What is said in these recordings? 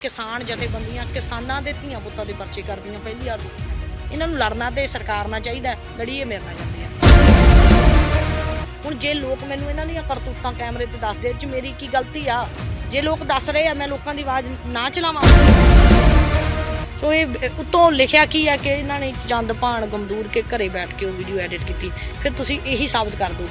ਕਿਸਾਨ ਜਥੇਬੰਦੀਆਂ ਕਿਸਾਨਾਂ ਦੇ ਧੀਆਂ ਪੁੱਤਾਂ ਦੇ ਪਰਚੇ ਕਰਦੀਆਂ ਪਹਿਲੀ ਵਾਰ ਇਹਨਾਂ ਨੂੰ ਲੜਨਾ ਤੇ ਸਰਕਾਰ ਨਾਲ ਚਾਹੀਦਾ ਲੜੀਏ ਮੇਰੇ ਨਾਲ ਜਾਂਦੇ ਆ। ਹੁਣ ਜੇ ਲੋਕ ਮੈਨੂੰ ਇਹਨਾਂ ਦੀਆਂ ਕਰਤੂਤਾਂ ਕੈਮਰੇ ਤੇ ਦੱਸਦੇ ਚ ਮੇਰੀ ਕੀ ਗਲਤੀ ਆ? ਜੇ ਲੋਕ ਦੱਸ ਰਹੇ ਆ, ਮੈਂ ਲੋਕਾਂ ਦੀ ਆਵਾਜ਼ ਨਾ ਚਲਾਵਾਂ। ਸੋ ਇਹ ਉਤੋਂ ਲਿਖਿਆ ਕੀ ਆ ਕਿ ਇਹਨਾਂ ਨੇ ਚੰਦ ਭਾਣ ਗੰਦੂਰ ਕੇ ਘਰੇ ਬੈਠ ਕੇ ਉਹ ਵੀਡੀਓ ਐਡਿਟ ਕੀਤੀ। ਫਿਰ ਤੁਸੀਂ ਇਹੀ ਸਾਬਤ ਕਰ ਦਿਓ।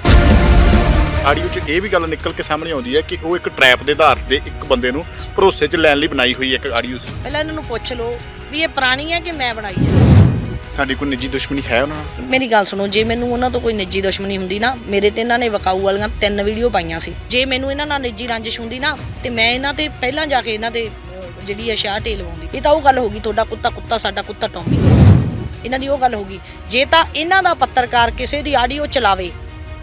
ਆਡੀਓ 'ਚ ਇਹ ਵੀ ਗੱਲ ਨਿਕਲ ਕੇ ਸਾਹਮਣੇ ਆਉਂਦੀ ਹੈ ਕਿ ਉਹ ਇੱਕ ਟਰੈਪ ਦੇ ਆਧਾਰ ਤੇ ਇੱਕ ਬੰਦੇ ਨੂੰ ਭਰੋਸੇ 'ਚ ਲੈਣ ਲਈ ਬਣਾਈ ਹੋਈ ਇੱਕ ਆਡੀਓ ਸੀ। ਪਹਿਲਾਂ ਇਹਨਾਂ ਨੂੰ ਪੁੱਛ ਲਓ ਵੀ ਇਹ ਪੁਰਾਣੀ ਹੈ ਕਿ ਮੈਂ ਬਣਾਈ ਹੈ? ਤੁਹਾਡੀ ਕੋਈ ਨਿੱਜੀ ਦੁਸ਼ਮਣੀ ਹੈ ਉਹਨਾਂ ਨਾਲ? ਮੇਰੀ ਗੱਲ ਸੁਣੋ ਜੇ ਮੈਨੂੰ ਉਹਨਾਂ ਤੋਂ ਕੋਈ ਨਿੱਜੀ ਦੁਸ਼ਮਣੀ ਹੁੰਦੀ ਨਾ ਮੇਰੇ ਤੇ ਇਹਨਾਂ ਨੇ ਵਕਾਊ ਵਾਲੀਆਂ ਤਿੰਨ ਵੀਡੀਓ ਪਾਈਆਂ ਸੀ। ਜੇ ਮੈਨੂੰ ਇਹਨਾਂ ਨਾਲ ਨਿੱਜੀ ਰੰਜਿਸ਼ ਹੁੰਦੀ ਨਾ ਤੇ ਮੈਂ ਇਹਨਾਂ ਤੇ ਪਹਿਲਾਂ ਜਾ ਕੇ ਇਹਨਾਂ ਦੇ ਅਹ, ਜਿਹੜੀ ਆ ਸ਼ਾਹ ਟੇਲ ਲਵਾਉਂਦੀ ਇਹ ਤਾਂ ਉਹ ਗੱਲ ਹੋ ਗਈ ਤੁਹਾਡਾ ਕੁੱਤਾ ਕੁੱਤਾ ਸਾਡਾ ਕੁੱਤਾ ਟੌਮੀ। ਇਹਨਾਂ ਦੀ ਉਹ ਗੱਲ ਹੋ ਗਈ। ਜੇ ਤਾਂ ਇਹਨਾਂ ਦਾ ਪੱਤਰਕਾਰ ਕਿਸੇ ਦੀ ਆਡੀਓ ਚਲਾਵੇ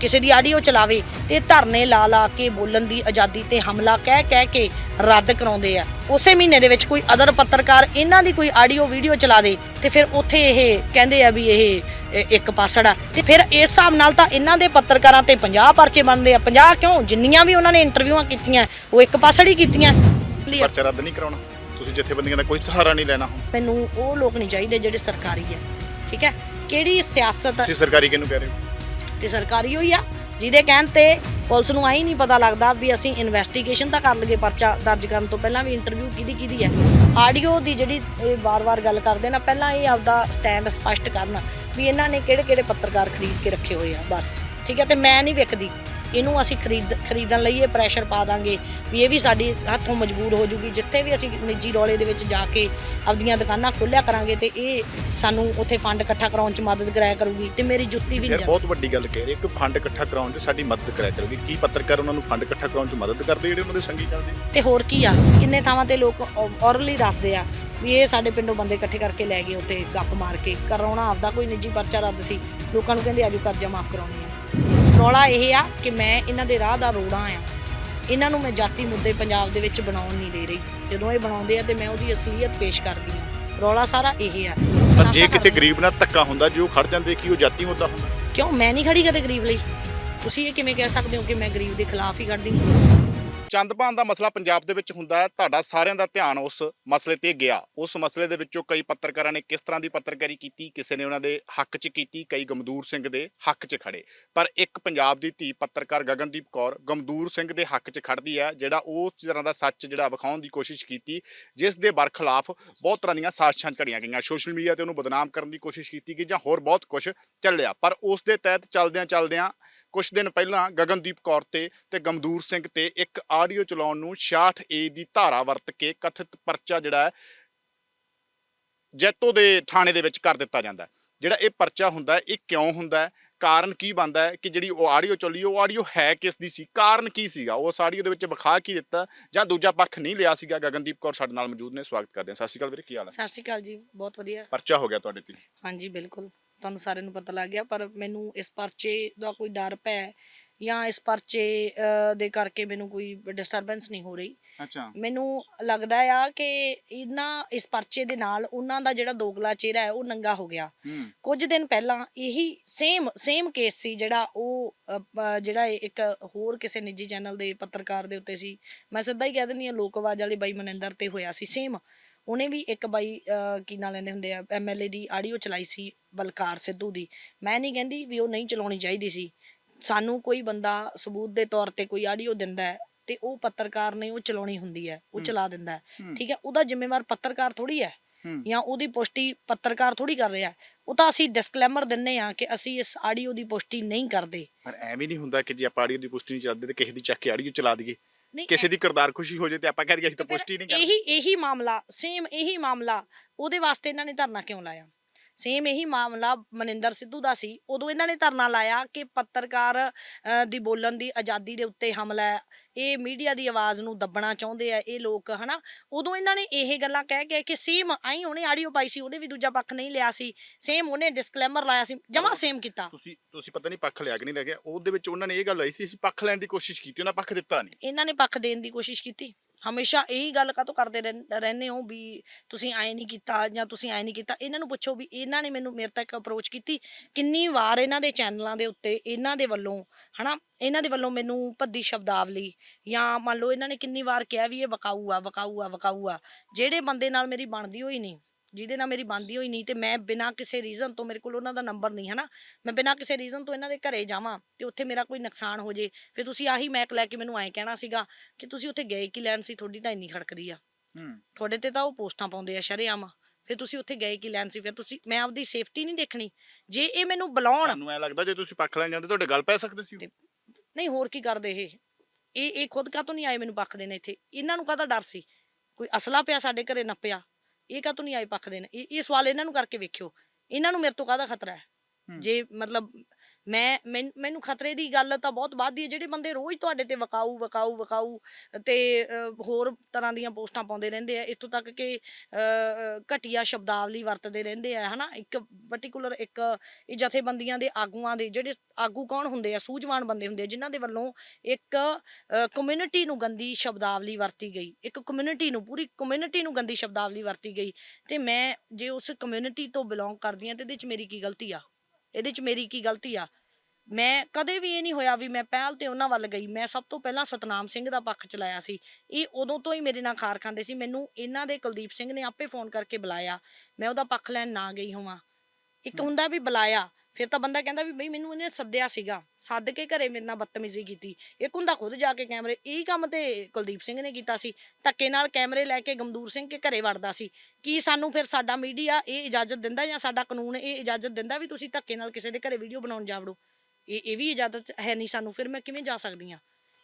ਕਿਸੇ ਦੀ ਆਡੀਓ ਚਲਾਵੇ ਤੇ ਧਰਨੇ ਲਾ ਲਾ ਕੇ ਬੋਲਣ ਦੀ ਆਜ਼ਾਦੀ ਤੇ ਹਮਲਾ ਕਹਿ ਕਹਿ ਕੇ ਰੱਦ ਕਰਾਉਂਦੇ ਆ। ਉਸੇ ਮਹੀਨੇ ਦੇ ਵਿੱਚ ਕੋਈ ਅਦਰ ਪੱਤਰਕਾਰ ਇਹਨਾਂ ਦੀ ਕੋਈ ਆਡੀਓ ਵੀਡੀਓ ਚਲਾ ਦੇ ਤੇ ਫਿਰ ਉੱਥੇ ਇਹ ਕਹਿੰਦੇ ਆ ਵੀ ਇਹ ਇੱਕ ਪਾਸੜ ਆ। ਤੇ ਫਿਰ ਇਸ ਹਿਸਾਬ ਨਾਲ ਤਾਂ ਇਹਨਾਂ ਦੇ ਪੱਤਰਕਾਰਾਂ ਤੇ 50 ਪਰਚੇ ਬਣਦੇ ਆ। 50 ਕਿਉਂ? ਜਿੰਨੀਆਂ ਵੀ ਉਹਨਾਂ ਨੇ ਇੰਟਰਵਿਊਆਂ ਕੀਤੀਆਂ ਉਹ ਇੱਕ ਪਾਸੜ ਹੀ ਕੀਤੀਆਂ। ਪਰਚਾ ਰੱਦ ਨਹੀਂ ਕਰਾਉਣਾ? ਤੁਸੀਂ ਜਥੇਬੰਦੀਆਂ ਦਾ ਕੋਈ ਸਹਾਰਾ ਨਹੀਂ ਲੈਣਾ ਮੈਨੂੰ ਉਹ ਲੋਕ ਨਹੀਂ ਚਾਹੀਦੇ ਜਿਹੜੇ ਸਰਕਾਰੀ ਹੈ ਠੀਕ ਹੈ? ਕਿਹੜੀ ਸਿਆਸਤ ਤੁਸੀਂ ਸਰਕਾਰੀ ਕਿਹਨੂੰ ਕਹਿ ਰਹੇ ਹੋ? ਤੇ ਸਰਕਾਰੀ ਹੋਈ ਆ, ਜਿਹਦੇ ਕਹਿਣ ਤੇ ਪੁਲਿਸ ਨੂੰ ਆਈ ਨਹੀਂ ਪਤਾ ਲੱਗਦਾ ਵੀ ਅਸੀਂ ਇਨਵੈਸਟੀਗੇਸ਼ਨ ਤਾਂ ਕਰ ਲਈਏ, ਪਰਚਾ ਦਰਜ ਕਰਨ ਤੋਂ ਪਹਿਲਾਂ ਵੀ ਇੰਟਰਵਿਊ ਕਿਹਦੀ ਕਿਹਦੀ ਹੈ ਆਡੀਓ ਦੀ ਜਿਹੜੀ ਇਹ ਵਾਰ-ਵਾਰ ਗੱਲ ਕਰਦੇ ਨਾ, ਪਹਿਲਾਂ ਇਹ ਆਪਦਾ ਸਟੈਂਡ ਸਪਸ਼ਟ ਕਰਨ ਵੀ ਇਹਨਾਂ ਨੇ ਕਿਹੜੇ-ਕਿਹੜੇ ਪੱਤਰਕਾਰ ਖਰੀਦ ਕੇ ਰੱਖੇ ਹੋਏ ਆ, ਬਸ। ਠੀਕ ਹੈ ਤੇ ਮੈਂ ਨਹੀਂ ਵਿਕਦੀ ਇਹਨੂੰ ਅਸੀਂ ਖਰੀਦ ਖਰੀਦਣ ਲਈ ਇਹ ਪ੍ਰੈਸ਼ਰ ਪਾ ਦਾਂਗੇ ਵੀ ਇਹ ਵੀ ਸਾਡੀ ਹੱਥੋਂ ਮਜਬੂਰ ਹੋ ਜੂਗੀ। ਜਿੱਥੇ ਵੀ ਅਸੀਂ ਨਿੱਜੀ ਰੌਲੇ ਦੇ ਵਿੱਚ ਜਾ ਕੇ ਆਪਦੀਆਂ ਦੁਕਾਨਾਂ ਖੋਲਿਆ ਕਰਾਂਗੇ ਤੇ ਇਹ ਸਾਨੂੰ ਉੱਥੇ ਫੰਡ ਇਕੱਠਾ ਕਰਾਉਣ 'ਚ ਮਦਦ ਕਰਾਇਆ ਕਰੂਗੀ ਤੇ ਮੇਰੀ ਜੁੱਤੀ ਵੀ ਨਹੀਂ ਬਹੁਤ ਵੱਡੀ ਗੱਲ ਕਹਿ ਰਹੇ ਇੱਕ ਫੰਡ ਇਕੱਠਾ ਕਰਾਉਣ 'ਚ ਸਾਡੀ ਮਦਦ ਕਰਿਆ ਕਰੋਗੇ। ਕੀ ਪੱਤਰਕਾਰ ਉਹਨਾਂ ਨੂੰ ਫੰਡ ਇਕੱਠਾ ਕਰਾਉਣ 'ਚ ਮਦਦ ਕਰਦੇ ਜਿਹੜੇ ਉਹਨਾਂ ਦੇ ਸੰਗੀ ਚੱਲਦੇ? ਤੇ ਹੋਰ ਕੀ ਆ? ਕਿੰਨੇ ਥਾਵਾਂ ਤੇ ਲੋਕ ਔਰਲੀ ਦੱਸਦੇ ਆ ਵੀ ਇਹ ਸਾਡੇ ਪਿੰਡੋਂ ਬੰਦੇ ਇਕੱਠੇ ਕਰਕੇ ਲੈ ਗਏ ਉੱਥੇ ਗੱਪ ਮਾਰ ਕੇ। ਕਰਾਉਣਾ ਆਪਦਾ ਕੋਈ ਨਿੱਜੀ ਪਰਚਾ ਰੱਦ ਸੀ। ਲੋਕਾਂ ਨੂੰ ਕਹਿੰਦੇ ਆਜੋ ਕਰਜ਼ਾ ਮਾਫ ਕਰਾਉਣੀ ਆ। ਰੌਲਾ ਇਹ ਆ ਕਿ ਮੈਂ ਇਹਨਾਂ ਦੇ ਰਾਹ ਦਾ ਰੋੜਾ ਆ। ਇਹਨਾਂ ਨੂੰ ਮੈਂ ਜਾਤੀ ਮੁੱਦੇ ਪੰਜਾਬ ਦੇ ਵਿੱਚ ਬਣਾਉਣ ਨਹੀਂ ਦੇ ਰਹੀ। ਜਦੋਂ ਇਹ ਬਣਾਉਂਦੇ ਆ ਤੇ ਮੈਂ ਉਹਦੀ ਅਸਲੀਅਤ ਪੇਸ਼ ਕਰਦੀ ਆ। ਰੌਲਾ ਸਾਰਾ ਇਹ ਆ। ਪਰ ਜੇ ਕਿਸੇ ਗਰੀਬ ਨਾਲ ਧੱਕਾ ਹੁੰਦਾ ਜੇ ਉਹ ਖੜ ਜਾਂਦੇ ਕੀ ਉਹ ਜਾਤੀ ਮੁੱਦਾ ਹੁੰਦਾ? ਕਿਉਂ? ਮੈਂ ਨਹੀਂ ਖੜੀ ਕਦੇ ਗਰੀਬ ਲਈ। ਤੁਸੀਂ ਇਹ ਕਿਵੇਂ ਕਹਿ ਸਕਦੇ ਹੋ ਕਿ ਮੈਂ ਗਰੀਬ ਦੇ ਖਿਲਾਫ ਹੀ ਖੜਦੀ ਹਾਂ? ਚੰਦਪਾਨ ਦਾ ਮਸਲਾ ਪੰਜਾਬ ਦੇ ਵਿੱਚ ਹੁੰਦਾ ਹੈ। ਤੁਹਾਡਾ ਸਾਰਿਆਂ ਦਾ ਧਿਆਨ ਉਸ ਮਸਲੇ ਤੇ ਗਿਆ। ਉਸ ਮਸਲੇ ਦੇ ਵਿੱਚੋਂ ਕਈ ਪੱਤਰਕਾਰਾਂ ਨੇ ਕਿਸ ਤਰ੍ਹਾਂ ਦੀ ਪੱਤਰਕਾਰੀ ਕੀਤੀ, ਕਿਸੇ ਨੇ ਉਹਨਾਂ ਦੇ ਹੱਕ 'ਚ ਕੀਤੀ, ਕਈ ਗਮਦੂਰ ਸਿੰਘ ਦੇ ਹੱਕ 'ਚ ਖੜੇ। ਪਰ ਇੱਕ ਪੰਜਾਬ ਦੀ ਧੀ ਪੱਤਰਕਾਰ ਗਗਨਦੀਪ ਕੌਰ ਗਮਦੂਰ ਸਿੰਘ ਦੇ ਹੱਕ 'ਚ ਖੜਦੀ ਹੈ, ਜਿਹੜਾ ਉਸ ਤਰ੍ਹਾਂ ਦਾ ਸੱਚ ਜਿਹੜਾ ਵਿਖਾਉਣ ਦੀ ਕੋਸ਼ਿਸ਼ ਕੀਤੀ, ਜਿਸ ਦੇ ਬਰਖਲਾਫ ਬਹੁਤ ਤਰ੍ਹਾਂ ਦੀਆਂ ਸਾਜ਼ਿਸ਼ਾਂ ਘੜੀਆਂ ਗਈਆਂ। ਸੋਸ਼ਲ ਮੀਡੀਆ ਤੇ ਉਹਨੂੰ ਬਦਨਾਮ ਕਰਨ ਦੀ ਕੋਸ਼ਿਸ਼ ਕੀਤੀ ਗਈ ਜਾਂ ਹੋਰ ਬਹੁਤ ਕੁਝ ਚੱਲਿਆ। ਪਰ ਉਸ ਦੇ ਤਹਿਤ ਚੱਲਦਿਆਂ ਚੱਲਦਿਆਂ ਕੁਝ ਦਿਨ ਪਹਿਲਾਂ ਗਗਨਦੀਪ ਕੌਰ ਤੇ ਤੇ ਗਮਦੂਰ ਸਿੰਘ ਤੇ ਇੱਕ ਆਡੀਓ ਚਲਾਉਣ ਨੂੰ 66 ਏ ਦੀ ਧਾਰਾ ਵਰਤ ਕੇ ਕਥਿਤ ਪਰਚਾ ਜਿਹੜਾ ਹੈ ਜੈਤੋ ਦੇ ਥਾਣੇ ਦੇ ਵਿੱਚ ਕਰ ਦਿੱਤਾ ਜਾਂਦਾ। ਜਿਹੜਾ ਇਹ ਪਰਚਾ ਹੁੰਦਾ ਇਹ ਕਿਉਂ ਹੁੰਦਾ ਕਾਰਨ ਕੀ ਬਣਦਾ ਹੈ ਕਿ ਜਿਹੜੀ ਉਹ ਆਡੀਓ ਚੱਲੀ ਉਹ ਆਡੀਓ ਹੈ ਕਿਸ ਦੀ ਸੀ? ਕਾਰਨ ਕੀ ਸੀਗਾ? ਉਸ ਆਡੀਓ ਦੇ ਵਿੱਚ ਵਿਖਾ ਕੀ ਦਿੱਤਾ ਜਾਂ ਦੂਜਾ ਪੱਖ ਨਹੀਂ ਲਿਆ ਸੀਗਾ? ਗਗਨਦੀਪ ਕੌਰ ਸਾਡੇ ਨਾਲ ਮੌਜੂਦ ਨੇ ਸਵਾਗਤ ਕਰਦੇ ਹਾਂ। ਸਤਿ ਸ਼੍ਰੀ ਅਕਾਲ ਵੀਰੇ ਕੀ ਹਾਲ ਹੈ? ਸਤਿ ਸ਼੍ਰੀ ਅਕਾਲ ਜੀ ਬਹੁਤ ਵਧੀਆ। ਪਰਚਾ ਹੋ ਗਿਆ ਤੁਹਾਡੇ ਤੇ? ਹਾਂਜੀ ਬਿਲਕੁਲ। ਤੁਹਾਨੂੰ ਸਾਰਿਆਂ ਨੂੰ ਪਤਾ ਲੱਗ ਗਿਆ ਪਰ ਮੈਨੂੰ ਇਸ ਪਰਚੇ ਦਾ ਕੋਈ ਡਰ ਭੈ ਜਾਂ ਇਸ ਪਰਚੇ ਦੇ ਕਰਕੇ ਮੈਨੂੰ ਕੋਈ ਡਿਸਟਰਬੈਂਸ ਨਹੀਂ ਹੋ ਰਹੀ। ਅੱਛਾ। ਮੈਨੂੰ ਲੱਗਦਾ ਆ ਕਿ ਇਹਨਾਂ ਇਸ ਪਰਚੇ ਦੇ ਨਾਲ ਉਹਨਾਂ ਦਾ ਜਿਹੜਾ ਦੋਗਲਾ ਚਿਹਰਾ ਹੈ ਉਹ ਨੰਗਾ ਹੋ ਗਿਆ। ਕੁਝ ਦਿਨ ਪਹਿਲਾਂ ਇਹੀ ਸੇਮ ਸੇਮ ਕੇਸ ਸੀ ਜਿਹੜਾ ਉਹ ਪ- ਜਿਹੜਾ ਇੱਕ ਹੋਰ ਕਿਸੇ ਨਿੱਜੀ ਚੈਨਲ ਦੇ ਪੱਤਰਕਾਰ ਦੇ ਉੱਤੇ ਸੀ। ਮੈਂ ਸਿੱਧਾ ਹੀ ਕਹਿ ਦਿੰਦੀ ਆ ਲੋਕ ਆਵਾਜ਼ ਵਾਲੇ ਬਾਈ ਮਨਿੰਦਰ ਤੇ ਹੋਇਆ ਸੀ ਸੇਮ ਉਹਨੇ ਵੀ ਇੱਕ ਬਾਈ ਕੀ ਨਾਂ ਲੈਂਦੇ ਹੁੰਦੇ ਆ ਐਮਐਲਏ ਦੀ ਆਡੀਓ ਚਲਾਈ ਸੀ ਬਲਕਾਰ ਸਿੱਧੂ ਦੀ। ਮੈਂ ਨਹੀਂ ਕਹਿੰਦੀ ਵੀ ਉਹ ਨਹੀਂ ਚਲਾਉਣੀ ਚਾਹੀਦੀ ਸੀ। ਸਾਨੂੰ ਕੋਈ ਬੰਦਾ ਸਬੂਤ ਦੇ ਤੌਰ ਤੇ ਕੋਈ ਆਡੀਓ ਦਿੰਦਾ ਹੈ ਤੇ ਉਹ ਪੱਤਰਕਾਰ ਨੇ ਉਹ ਚਲਾਉਣੀ ਹੁੰਦੀ ਹੈ ਉਹ ਚਲਾ ਦਿੰਦਾ। ਠੀਕ ਹੈ ਉਹਦਾ ਜ਼ਿੰਮੇਵਾਰ ਪੱਤਰਕਾਰ ਥੋੜੀ ਹੈ ਹੂੰ। ਜਾਂ ਉਹਦੀ ਪੁਸ਼ਟੀ ਪੱਤਰਕਾਰ ਥੋੜੀ ਕਰ ਰਿਹਾ ਉਹ ਤਾਂ ਅਸੀਂ ਡਿਸਕਲੇਮਰ ਦਿੰਨੇ ਆ ਕਿ ਅਸੀਂ ਇਸ ਆਡੀਓ ਦੀ ਪੁਸ਼ਟੀ ਨਹੀਂ ਕਰਦੇ। ਪਰ ਐਵੇਂ ਨਹੀਂ ਹੁੰਦਾ ਕਿ ਜੇ ਆਪਾਂ ਆਡੀਓ ਦੀ ਪੁਸ਼ਟੀ ਨਹੀਂ ਚੱਲਦੇ ਤੇ ਕਿਸੇ ਦੀ ਚੱਕ ਕੇ ਆਡੀਓ ਚਲਾ ਦਈਏ। ਨਹੀਂ ਕਿਸੇ ਦੀ ਕਿਰਦਾਰ ਖੁਸ਼ੀ ਹੋ ਜੇ ਤੇ ਆਪਾਂ ਕਹਿ ਦਈਏ ਅਸੀਂ ਤਾਂ ਪੁਸ਼ਟੀ ਨਹੀਂ ਕਰਦੇ। ਇਹੀ ਇਹੀ ਮਾਮਲਾ ਸੇਮ ਇਹੀ ਮਾਮਲਾ ਉਹਦੇ ਵਾਸਤੇ ਇਹਨਾਂ ਨੇ ਧਰਨਾ ਕਿਉਂ ਲਾਇਆ? ਸੇਮ ਇਹੀ ਮਾਮਲਾ ਮਨਿੰਦਰ ਸਿੱਧੂ ਦਾ ਸੀ ਉਦੋਂ ਇਹਨਾਂ ਨੇ ਧਰਨਾ ਲਾਇਆ ਕਿ ਪੱਤਰਕਾਰ ਅ, ਦੀ ਬੋਲਣ ਦੀ ਆਜ਼ਾਦੀ ਦੇ ਉੱਤੇ ਹਮਲਾ ਹੈ ਇਹ ਮੀਡੀਆ ਦੀ ਆਵਾਜ਼ ਨੂੰ ਦੱਬਣਾ ਚਾਹੁੰਦੇ ਆ ਇਹ ਲੋਕ ਹਨਾ? ਉਦੋਂ ਇਹਨਾਂ ਨੇ ਇਹ ਗੱਲਾਂ ਕਹਿ ਕੇ ਕਿ ਸੇਮ ਆਈ ਉਹਨੇ ਆਡੀਓ ਪਾਈ ਸੀ ਉਹਨੇ ਵੀ ਦੂਜਾ ਪੱਖ ਨਹੀਂ ਲਿਆ ਸੀ। ਸੇਮ ਉਹਨੇ ਡਿਸਕਲੇਮਰ ਲਾਇਆ ਸੀ ਜਮਾ ਸੇਮ ਕੀਤਾ। ਤੁਸੀਂ ਤੁਸੀਂ ਪਤਾ ਨਹੀਂ ਪੱਖ ਲਿਆ ਕਿ ਨਹੀਂ ਲਿਆ ਗਿਆ ਉਹਦੇ ਵਿੱਚ ਉਹਨਾਂ ਨੇ ਇਹ ਗੱਲ ਆਈ ਸੀ ਅਸੀਂ ਪੱਖ ਲੈਣ ਦੀ ਕੋਸ਼ਿਸ਼ ਕੀਤੀ ਉਹਨਾਂ ਪੱਖ ਦਿੱਤਾ ਨਹੀਂ। ਇਹਨਾਂ ਨੇ ਪੱਖ ਦੇਣ ਦੀ ਕੋਸ਼ਿਸ਼ ਕੀਤੀ। ਹਮੇਸ਼ਾ ਇਹੀ ਗੱਲ ਕਾਤੋਂ ਕਰਦੇ ਰਹਿੰ- ਰਹਿੰਦੇ ਹੋ ਵੀ ਤੁਸੀਂ ਐ ਨਹੀਂ ਕੀਤਾ ਜਾਂ ਤੁਸੀਂ ਐ ਨਹੀਂ ਕੀਤਾ? ਇਹਨਾਂ ਨੂੰ ਪੁੱਛੋ ਵੀ ਇਹਨਾਂ ਨੇ ਮੈਨੂੰ, ਮੇਰੇ ਤੱਕ ਅਪਰੋਚ ਕੀਤੀ, ਕਿੰਨੀ ਵਾਰ ਇਹਨਾਂ ਦੇ ਚੈਨਲਾਂ ਦੇ ਉੱਤੇ ਇਹਨਾਂ ਦੇ ਵੱਲੋਂ, ਹਨਾ, ਇਹਨਾਂ ਦੇ ਵੱਲੋਂ ਮੈਨੂੰ ਭੱਦੀ ਸ਼ਬਦਾਵਲੀ ਜਾਂ ਮੰਨ ਲਓ ਇਹਨਾਂ ਨੇ ਕਿੰਨੀ ਵਾਰ ਕਿਹਾ ਵੀ ਇਹ ਵਕਾਊ ਆ ਵਕਾਊ ਆ ਵਕਾਊ ਆ, ਜਿਹੜੇ ਬੰਦੇ ਨਾਲ ਮੇਰੀ ਬਣਦੀ ਹੋਈ ਨਹੀਂ। ਜਿਹਦੇ ਨਾਲ ਮੇਰੀ ਬਣਦੀ ਹੋਈ ਨਹੀਂ ਤੇ ਮੈਂ ਬਿਨਾਂ ਕਿਸੇ ਰੀਜ਼ਨ ਤੋਂ ਮੇਰੇ ਕੋਲ ਉਹਨਾਂ ਦਾ ਨੰਬਰ ਨਹੀਂ ਹਨਾ? ਮੈਂ ਬਿਨਾਂ ਕਿਸੇ ਰੀਜ਼ਨ ਤੋਂ ਇਹਨਾਂ ਦੇ ਘਰੇ ਜਾਵਾਂ ਤੇ ਉੱਥੇ ਮੇਰਾ ਕੋਈ ਨੁਕਸਾਨ ਹੋ ਜੇ ਫਿਰ ਤੁਸੀਂ ਆਹੀ ਮੈਕ ਲੈ ਕੇ ਮੈਨੂੰ ਐਂ ਕਹਿਣਾ ਸੀਗਾ ਕਿ ਤੁਸੀਂ ਉੱਥੇ ਗਏ ਕੀ ਲੈਣ ਸੀ? ਤੁਹਾਡੀ ਤਾਂ ਇੰਨੀ ਖੜਕਦੀ ਆ। ਹੂੰ। ਤੁਹਾਡੇ ਤੇ ਤਾਂ ਉਹ ਪੋਸਟਾਂ ਪਾਉਂਦੇ ਆ ਸ਼ਰੇਆਮ। ਫਿਰ ਤੁਸੀਂ ਉੱਥੇ ਗਏ ਕੀ ਲੈਣ ਸੀ? ਫਿਰ ਤੁਸੀਂ ਮੈਂ ਆਪਦੀ ਸੇਫਟੀ ਨਹੀਂ ਦੇਖਣੀ। ਜੇ ਇਹ ਮੈਨੂੰ ਬੁਲਾਉਣ ਤੁਹਾਨੂੰ ਐ ਲੱਗਦਾ ਜੇ ਤੁਸੀਂ ਪੱਖ ਲੈਣ ਜਾਂਦੇ ਤੁਹਾਡੇ ਗੱਲ ਪੈ ਸਕਦੇ ਸੀ ਨਹੀਂ ਹੋਰ ਕੀ ਕਰਦੇ ਇਹ? ਇਹ ਇਹ ਖੁਦ ਕਾਹਤੋਂ ਨਹੀਂ ਆਏ ਮੈਨੂੰ ਪੱਖ ਦੇਣ ਇੱਥੇ? ਇਹਨਾਂ ਨੂੰ ਕਾਹਦਾ ਡਰ ਸੀ? ਕੋਈ ਅਸਲਾ ਪਿਆ ਸਾਡੇ ਘਰੇ ਨੱਪਿਆ। ਇਹ ਕਾਹਤੋਂ ਨਹੀਂ ਆਏ ਪੱਖ ਦੇਣ ਇਹ ਇਹ ਸਵਾਲ ਇਹਨਾਂ ਨੂੰ ਕਰਕੇ ਵੇਖਿਓ। ਇਹਨਾਂ ਨੂੰ ਮੇਰੇ ਤੋਂ ਕਾਹਦਾ ਖਤਰਾ ਹੂੰ। ਜੇ ਮਤਲਬ ਮੈਂ ਮੈਨ- ਮੈਨੂੰ ਖਤਰੇ ਦੀ ਗੱਲ ਤਾਂ ਬਹੁਤ ਵੱਧਦੀ ਹੈ ਜਿਹੜੇ ਬੰਦੇ ਰੋਜ਼ ਤੁਹਾਡੇ ਤੇ ਵਕਾਊ ਵਕਾਊ ਵਕਾਊ ਤੇ ਅਹ, ਹੋਰ ਤਰ੍ਹਾਂ ਦੀਆਂ ਪੋਸਟਾਂ ਪਾਉਂਦੇ ਰਹਿੰਦੇ ਆ ਇੱਥੋਂ ਤੱਕ ਕਿ ਅਹ, ਘਟੀਆ ਸ਼ਬਦਾਵਲੀ ਵਰਤਦੇ ਰਹਿੰਦੇ ਆ ਹਨਾ? ਇੱਕ ਪਾਰਟਿਕੂਲਰ ਇੱਕ ਇਹ ਜਥੇਬੰਦੀਆਂ ਦੇ ਆਗੂਆਂ ਦੇ ਜਿਹੜੇ ਆਗੂ ਕੌਣ ਹੁੰਦੇ ਆ? ਸੂਝਵਾਨ ਬੰਦੇ ਹੁੰਦੇ ਆ ਜਿਨ੍ਹਾਂ ਦੇ ਵੱਲੋਂ ਇੱਕ ਕਮਿਊਨਿਟੀ ਨੂੰ ਗੰਦੀ ਸ਼ਬਦਾਵਲੀ ਵਰਤੀ ਗਈ ਇੱਕ ਕਮਿਊਨਿਟੀ ਨੂੰ ਪੂਰੀ ਕਮਿਊਨਿਟੀ ਨੂੰ ਗੰਦੀ ਸ਼ਬਦਾਵਲੀ ਵਰਤੀ ਗਈ ਤੇ ਮੈਂ ਜੇ ਉਸ ਕਮਿਊਨਿਟੀ ਤੋਂ ਬਿਲੋਂਗ ਕਰਦੀ ਆ ਤੇ ਇਹਦੇ 'ਚ ਮੇਰੀ ਕੀ ਗਲਤੀ ਆ? ਇਹਦੇ 'ਚ ਮੇਰੀ ਕੀ ਗਲਤੀ ਆ? ਮੈਂ ਕਦੇ ਵੀ ਇਹ ਨਹੀਂ ਹੋਇਆ ਵੀ ਮੈਂ ਪਹਿਲ ਤੇ ਉਹਨਾਂ ਵੱਲ ਗਈ। ਮੈਂ ਸਭ ਤੋਂ ਪਹਿਲਾਂ ਸਤਨਾਮ ਸਿੰਘ ਦਾ ਪੱਖ ਚਲਾਇਆ ਸੀ। ਇਹ ਉਦੋਂ ਤੋਂ ਹੀ ਮੇਰੇ ਨਾਲ ਖਾਰ ਖਾਂਦੇ ਸੀ। ਮੈਨੂੰ ਇਹਨਾਂ ਦੇ ਕੁਲਦੀਪ ਸਿੰਘ ਨੇ ਆਪੇ ਫੋਨ ਕਰਕੇ ਬੁਲਾਇਆ। ਮੈਂ ਉਹਦਾ ਪੱਖ ਲੈਣ ਨਾ ਗਈ ਹੋਵਾਂ। ਇੱਕ ਹੁੰਦਾ ਵੀ ਬੁਲਾਇਆ। ਫਿਰ ਤਾਂ ਬੰਦਾ ਕਹਿੰਦਾ ਵੀ ਬਈ ਮੈਨੂੰ ਇਹਨੇ ਸੱਦਿਆ ਸੀਗਾ ਸੱਦ ਕੇ ਘਰੇ ਮੇਰੇ ਨਾਲ ਬਦਤਮੀਜ਼ੀ ਕੀਤੀ। ਇੱਕ ਹੁੰਦਾ ਖੁਦ ਜਾ ਕੇ ਕੈਮਰੇ ਇਹ ਕੰਮ ਤੇ ਕੁਲਦੀਪ ਸਿੰਘ ਨੇ ਕੀਤਾ ਸੀ। ਧੱਕੇ ਨਾਲ ਕੈਮਰੇ ਲੈ ਕੇ ਗਮਦੂਰ ਸਿੰਘ ਕੇ ਘਰੇ ਵੜਦਾ ਸੀ। ਕੀ ਸਾਨੂੰ ਫਿਰ ਸਾਡਾ ਮੀਡੀਆ ਇਹ ਇਜਾਜ਼ਤ ਦਿੰਦਾ ਜਾਂ ਸਾਡਾ ਕਾਨੂੰਨ ਇਹ ਇਜਾਜ਼ਤ ਦਿੰਦਾ ਵੀ ਤੁਸੀਂ ਧੱਕੇ ਨਾਲ ਕਿਸੇ ਦੇ ਘਰੇ ਵੀਡੀਓ ਬਣਾਉਣ ਜਾਵੜੋ ਇਹ ਇਹ ਵੀ ਇਜਾਜ਼ਤ ਹੈ ਨਹੀਂ ਸਾਨੂੰ ਫਿਰ ਮੈਂ ਕਿਵੇਂ ਜਾ ਸਕਦੀ ਆ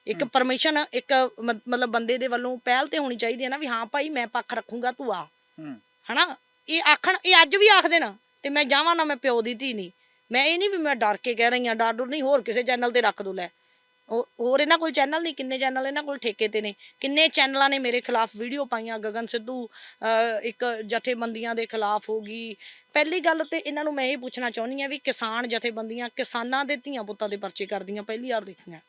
ਇੱਕ ਪਰਮਿਸ਼ਨ ਇੱਕ ਮਤਲਬ ਬੰਦੇ ਦੇ ਵੱਲੋਂ ਪਹਿਲ ਤੇ ਹੋਣੀ ਚਾਹੀਦੀ ਹੈ ਨਾ ਵੀ ਹਾਂ ਭਾਈ ਮੈਂ ਪੱਖ ਰੱਖੂੰਗਾ ਤੂੰ ਆ। ਹਨਾ? ਇਹ ਆਖਣ ਇਹ ਅੱਜ ਵੀ ਆਖਦੇ ਨਾ ਤੇ ਮੈਂ ਜਾਵਾਂ ਨਾ ਮੈਂ ਪਿਓ ਦੀ ਧੀ ਨਹੀਂ। ਮੈਂ ਇਹ ਨਹੀਂ ਵੀ ਮੈਂ ਡਰ ਕੇ ਕਹਿ ਰਹੀ ਆ ਡਰ ਡਰ ਨਹੀਂ ਹੋਰ ਕਿਸੇ ਚੈਨਲ ਤੇ ਰੱਖ ਦੋ ਲੈ। ਉਹ- ਹੋਰ ਇਹਨਾਂ ਕੋਲ ਚੈਨਲ ਨਹੀਂ ਕਿੰਨੇ ਚੈਨਲ ਇਹਨਾਂ ਕੋਲ ਠੇਕੇ ਤੇ ਨੇ? ਕਿੰਨੇ ਚੈਨਲਾਂ ਨੇ ਮੇਰੇ ਖਿਲਾਫ ਵੀਡੀਓ ਪਾਈਆਂ? ਗਗਨ ਸਿੱਧੂ ਅਹ, ਇੱਕ ਜਥੇਬੰਦੀਆਂ ਦੇ ਖਿਲਾਫ ਹੋ ਗਈ। ਪਹਿਲੀ ਗੱਲ ਤੇ ਇਹਨਾਂ ਨੂੰ ਮੈਂ ਇਹ ਪੁੱਛਣਾ ਚਾਹੁੰਦੀ ਆ ਵੀ ਕਿਸਾਨ ਜਥੇਬੰਦੀਆਂ ਕਿਸਾਨਾਂ ਦੇ ਧੀਆਂ ਪੁੱਤਾਂ ਦੇ ਪਰਚੇ ਕਰਦੀਆਂ ਪਹਿਲੀ ਵਾਰ ਦੇਖੀਆਂ।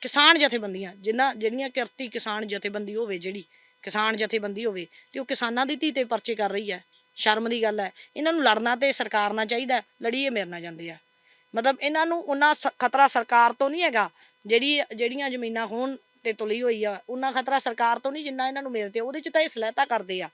ਕਿਸਾਨ ਜਥੇਬੰਦੀਆਂ ਜਿਨ੍ਹਾਂ ਜਿਹੜੀਆਂ ਕਿਰਤੀ ਕਿਸਾਨ ਜਥੇਬੰਦੀ ਹੋਵੇ ਜਿਹੜੀ ਕਿਸਾਨ ਜਥੇਬੰਦੀ ਹੋਵੇ ਤੇ ਉਹ ਕਿਸਾਨਾਂ ਦੀ ਧੀ ਤੇ ਪਰਚੇ ਕਰ ਰਹੀ ਹੈ। ਸ਼ਰਮ ਦੀ ਗੱਲ ਹੈ। ਇਹਨਾਂ ਨੂੰ ਲੜਨਾ ਤੇ ਸਰਕਾਰ ਨਾਲ ਚਾਹੀਦਾ ਲੜੀਏ ਮੇਰੇ ਨਾਲ ਜਾਂਦੇ ਆ। ਮਤਲਬ ਇਹਨਾਂ ਨੂੰ ਉਹਨਾਂ ਖਤਰਾ ਸਰਕਾਰ ਤੋਂ ਨਹੀਂ ਹੈਗਾ, ਜਿਹੜੀ, ਜਿਹੜੀਆਂ ਜ਼ਮੀਨਾਂ ਹੋਣ ਤੇ ਤੁਲੀ ਹੋਈ ਆ, ਉਹਨਾਂ ਖਤਰਾ ਸਰਕਾਰ ਤੋਂ ਨਹੀਂ, ਜਿੰਨਾ ਇਹਨਾਂ ਨੂੰ ਮੇਰੇ ਤੇ ਉਹਦੇ ਚ ਤਾਂ ਇਹ ਸਲਾਹਤਾ ਕਰਦੇ ਆ।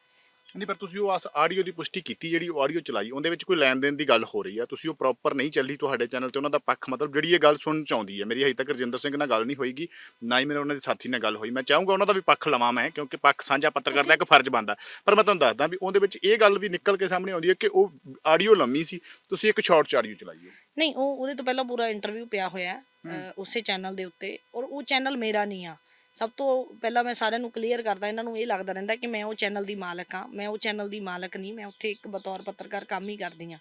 ਨਹੀਂ ਪਰ ਤੁਸੀਂ ਉਹ ਆਡੀਓ ਦੀ ਪੁਸ਼ਟੀ ਕੀਤੀ ਜਿਹੜੀ ਆਡੀਓ ਚਲਾਈ ਉਹਦੇ ਵਿੱਚ ਕੋਈ ਲੈਣ ਦੇਣ ਦੀ ਗੱਲ ਹੋ ਰਹੀ ਆ। ਤੁਸੀਂ ਉਹ ਪ੍ਰੋਪਰ ਨਹੀਂ ਚੱਲੀ ਤੁਹਾਡੇ ਚੈਨਲ ਤੇ ਉਹਨਾਂ ਦਾ ਪੱਖ ਮਤਲਬ ਜਿਹੜੀ ਇਹ ਗੱਲ ਸੁਣਨ ਚ ਆਉਂਦੀ ਹੈ ਮੇਰੀ ਹਜੇ ਤੱਕ ਰਜਿੰਦਰ ਸਿੰਘ ਨਾਲ ਗੱਲ ਨਹੀਂ ਹੋਈਗੀ ਨਾ ਹੀ ਮੇਰੇ ਉਹਨਾਂ ਦੇ ਸਾਥੀ ਨਾਲ ਗੱਲ ਹੋਈ। ਮੈਂ ਚਾਹੂੰਗਾ ਉਹਨਾਂ ਦਾ ਵੀ ਪੱਖ ਲਵਾਂ ਮੈਂ ਕਿਉਂਕਿ ਪੱਖ ਸਾਂਝਾ ਪੱਤਰਕਾਰ ਦਾ ਇੱਕ ਫਰਜ਼ ਬਣਦਾ। ਪਰ ਮੈਂ ਤੁਹਾਨੂੰ ਦੱਸਦਾ ਵੀ ਉਹਦੇ ਵਿੱਚ ਇਹ ਗੱਲ ਵੀ ਨਿਕਲ ਕੇ ਸਾਹਮਣੇ ਆਉਂਦੀ ਹੈ ਕਿ ਉਹ ਆਡੀਓ ਲੰਮੀ ਸੀ। ਤੁਸੀਂ ਇੱਕ ਸ਼ਾਰਟ ਚ ਆਡੀਓ ਚਲਾਈ ਹੈ। ਨਹੀਂ ਉਹ ਉਹਦੇ ਤੋਂ ਪਹਿਲਾਂ ਪੂਰਾ ਇੰਟਰਵਿਊ ਪਿਆ ਹੋਇਆ ਉਸੇ ਚੈਨਲ ਦੇ ਉੱਤੇ ਔਰ ਉਹ ਚੈਨਲ ਮੇਰਾ ਨਹੀਂ ਆ। ਸਭ ਤੋਂ ਪਹਿਲਾਂ ਮੈਂ ਸਾਰਿਆਂ ਨੂੰ ਕਲੀਅਰ ਕਰਦਾ ਇਹਨਾਂ ਨੂੰ ਇਹ ਲੱਗਦਾ ਰਹਿੰਦਾ ਕਿ ਮੈਂ ਉਹ ਚੈਨਲ ਦੀ ਮਾਲਕ ਆ ਮੈਂ ਉਹ ਚੈਨਲ ਦੀ ਮਾਲਕ ਨਹੀਂ ਮੈਂ ਉੱਥੇ ਇੱਕ ਬਤੌਰ ਪੱਤਰਕਾਰ ਕੰਮ ਹੀ ਕਰਦੀ ਆ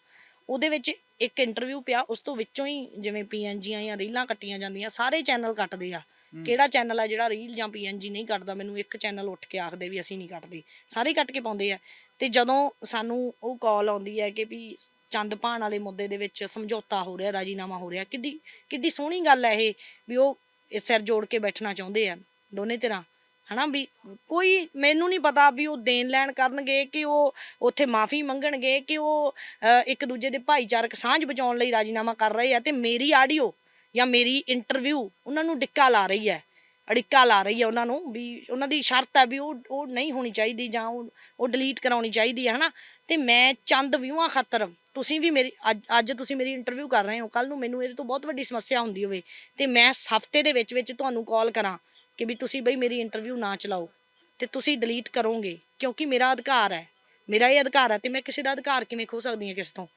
ਉਹਦੇ ਵਿੱਚ ਇੱਕ ਇੰਟਰਵਿਊ ਪਿਆ ਉਸ ਤੋਂ ਵਿੱਚੋਂ ਹੀ ਜਿਵੇਂ ਪੀਐਨਜੀਆਂ ਜਾਂ ਰੀਲਾਂ ਕੱਟੀਆਂ ਜਾਂਦੀਆਂ ਸਾਰੇ ਚੈਨਲ ਕੱਟਦੇ ਆ। ਕਿਹੜਾ ਚੈਨਲ ਆ ਜਿਹੜਾ ਰੀਲ ਜਾਂ ਪੀਐਨਜੀ ਨਹੀਂ ਕੱਟਦਾ ਮੈਨੂੰ ਇੱਕ ਚੈਨਲ ਉੱਠ ਕੇ ਆਖਦੇ ਵੀ ਅਸੀਂ ਨਹੀਂ ਕੱਟਦੇ। ਸਾਰੇ ਕੱਟ ਕੇ ਪਾਉਂਦੇ ਆ। ਤੇ ਜਦੋਂ ਸਾਨੂੰ ਉਹ ਕਾਲ ਆਉਂਦੀ ਹੈ ਕਿ ਵੀ ਚੰਦ ਭਾਣ ਵਾਲੇ ਮੁੱਦੇ ਦੇ ਵਿੱਚ ਸਮਝੌਤਾ ਹੋ ਰਿਹਾ ਰਾਜੀਨਾਮਾ ਹੋ ਰਿਹਾ ਕਿੱਡੀ ਕਿੱਡੀ ਸੋਹਣੀ ਗੱਲ ਹੈ ਇਹ ਵੀ ਉਹ ਸਿਰ ਜੋੜ ਕੇ ਬੈਠਣਾ ਚਾਹੁੰਦੇ ਆ। ਦੋਨੇ ਤਰ੍ਹਾਂ ਹਨਾ ਵੀ ਕੋਈ ਮੈਨੂੰ ਨਹੀਂ ਪਤਾ ਵੀ ਉਹ ਦੇਣ ਲੈਣ ਕਰਨਗੇ ਕਿ ਉਹ ਉੱਥੇ ਮਾਫੀ ਮੰਗਣਗੇ ਕਿ ਉਹ ਅ, ਇੱਕ ਦੂਜੇ ਦੇ ਭਾਈਚਾਰਕ ਸਾਂਝ ਬਚਾਉਣ ਲਈ ਰਾਜੀਨਾਮਾ ਕਰ ਰਹੇ ਆ ਤੇ ਮੇਰੀ ਆਡੀਓ ਜਾਂ ਮੇਰੀ ਇੰਟਰਵਿਊ ਉਹਨਾਂ ਨੂੰ ਡਿੱਕਾ ਲਾ ਰਹੀ ਹੈ ਅੜਿੱਕਾ ਲਾ ਰਹੀ ਹੈ ਉਹਨਾਂ ਨੂੰ ਵੀ ਉਹਨਾਂ ਦੀ ਸ਼ਰਤ ਹੈ ਵੀ ਉਹ ਉਹ ਨਹੀਂ ਹੋਣੀ ਚਾਹੀਦੀ ਜਾਂ ਉਹ ਉਹ ਡਿਲੀਟ ਕਰਾਉਣੀ ਚਾਹੀਦੀ ਹੈ ਹਨਾ। ਤੇ ਮੈਂ ਚੰਦ ਵਿਊਆਂ ਖਾਤਰ ਤੁਸੀਂ ਵੀ ਮੇਰੀ ਅੱਜ ਅੱਜ ਤੁਸੀਂ ਮੇਰੀ ਇੰਟਰਵਿਊ ਕਰ ਰਹੇ ਹੋ ਕੱਲ ਨੂੰ ਮੈਨੂੰ ਇਹਦੇ ਤੋਂ ਬਹੁਤ ਵੱਡੀ ਸਮੱਸਿਆ ਹੁੰਦੀ ਹੋਵੇ ਤੇ ਮੈਂ ਹਫ਼ਤੇ ਦੇ ਵਿੱਚ ਵਿੱਚ ਤੁਹਾਨੂੰ ਕਾਲ ਕਰਾਂ। ਕਿ ਵੀ ਤੁਸੀਂ ਬਈ ਮੇਰੀ ਇੰਟਰਵਿਊ ਨਾ ਚਲਾਓ ਤੇ ਤੁਸੀਂ ਡਿਲੀਟ ਕਰੋਗੇ ਕਿਉਂਕਿ ਮੇਰਾ ਅਧਿਕਾਰ ਹੈ। ਮੇਰਾ ਇਹ ਅਧਿਕਾਰ ਹੈ ਤੇ ਮੈਂ ਕਿਸੇ ਦਾ ਅਧਿਕਾਰ ਕਿਵੇਂ ਖੋ ਸਕਦੀ ਹਾਂ ਕਿਸ ਤੋਂ?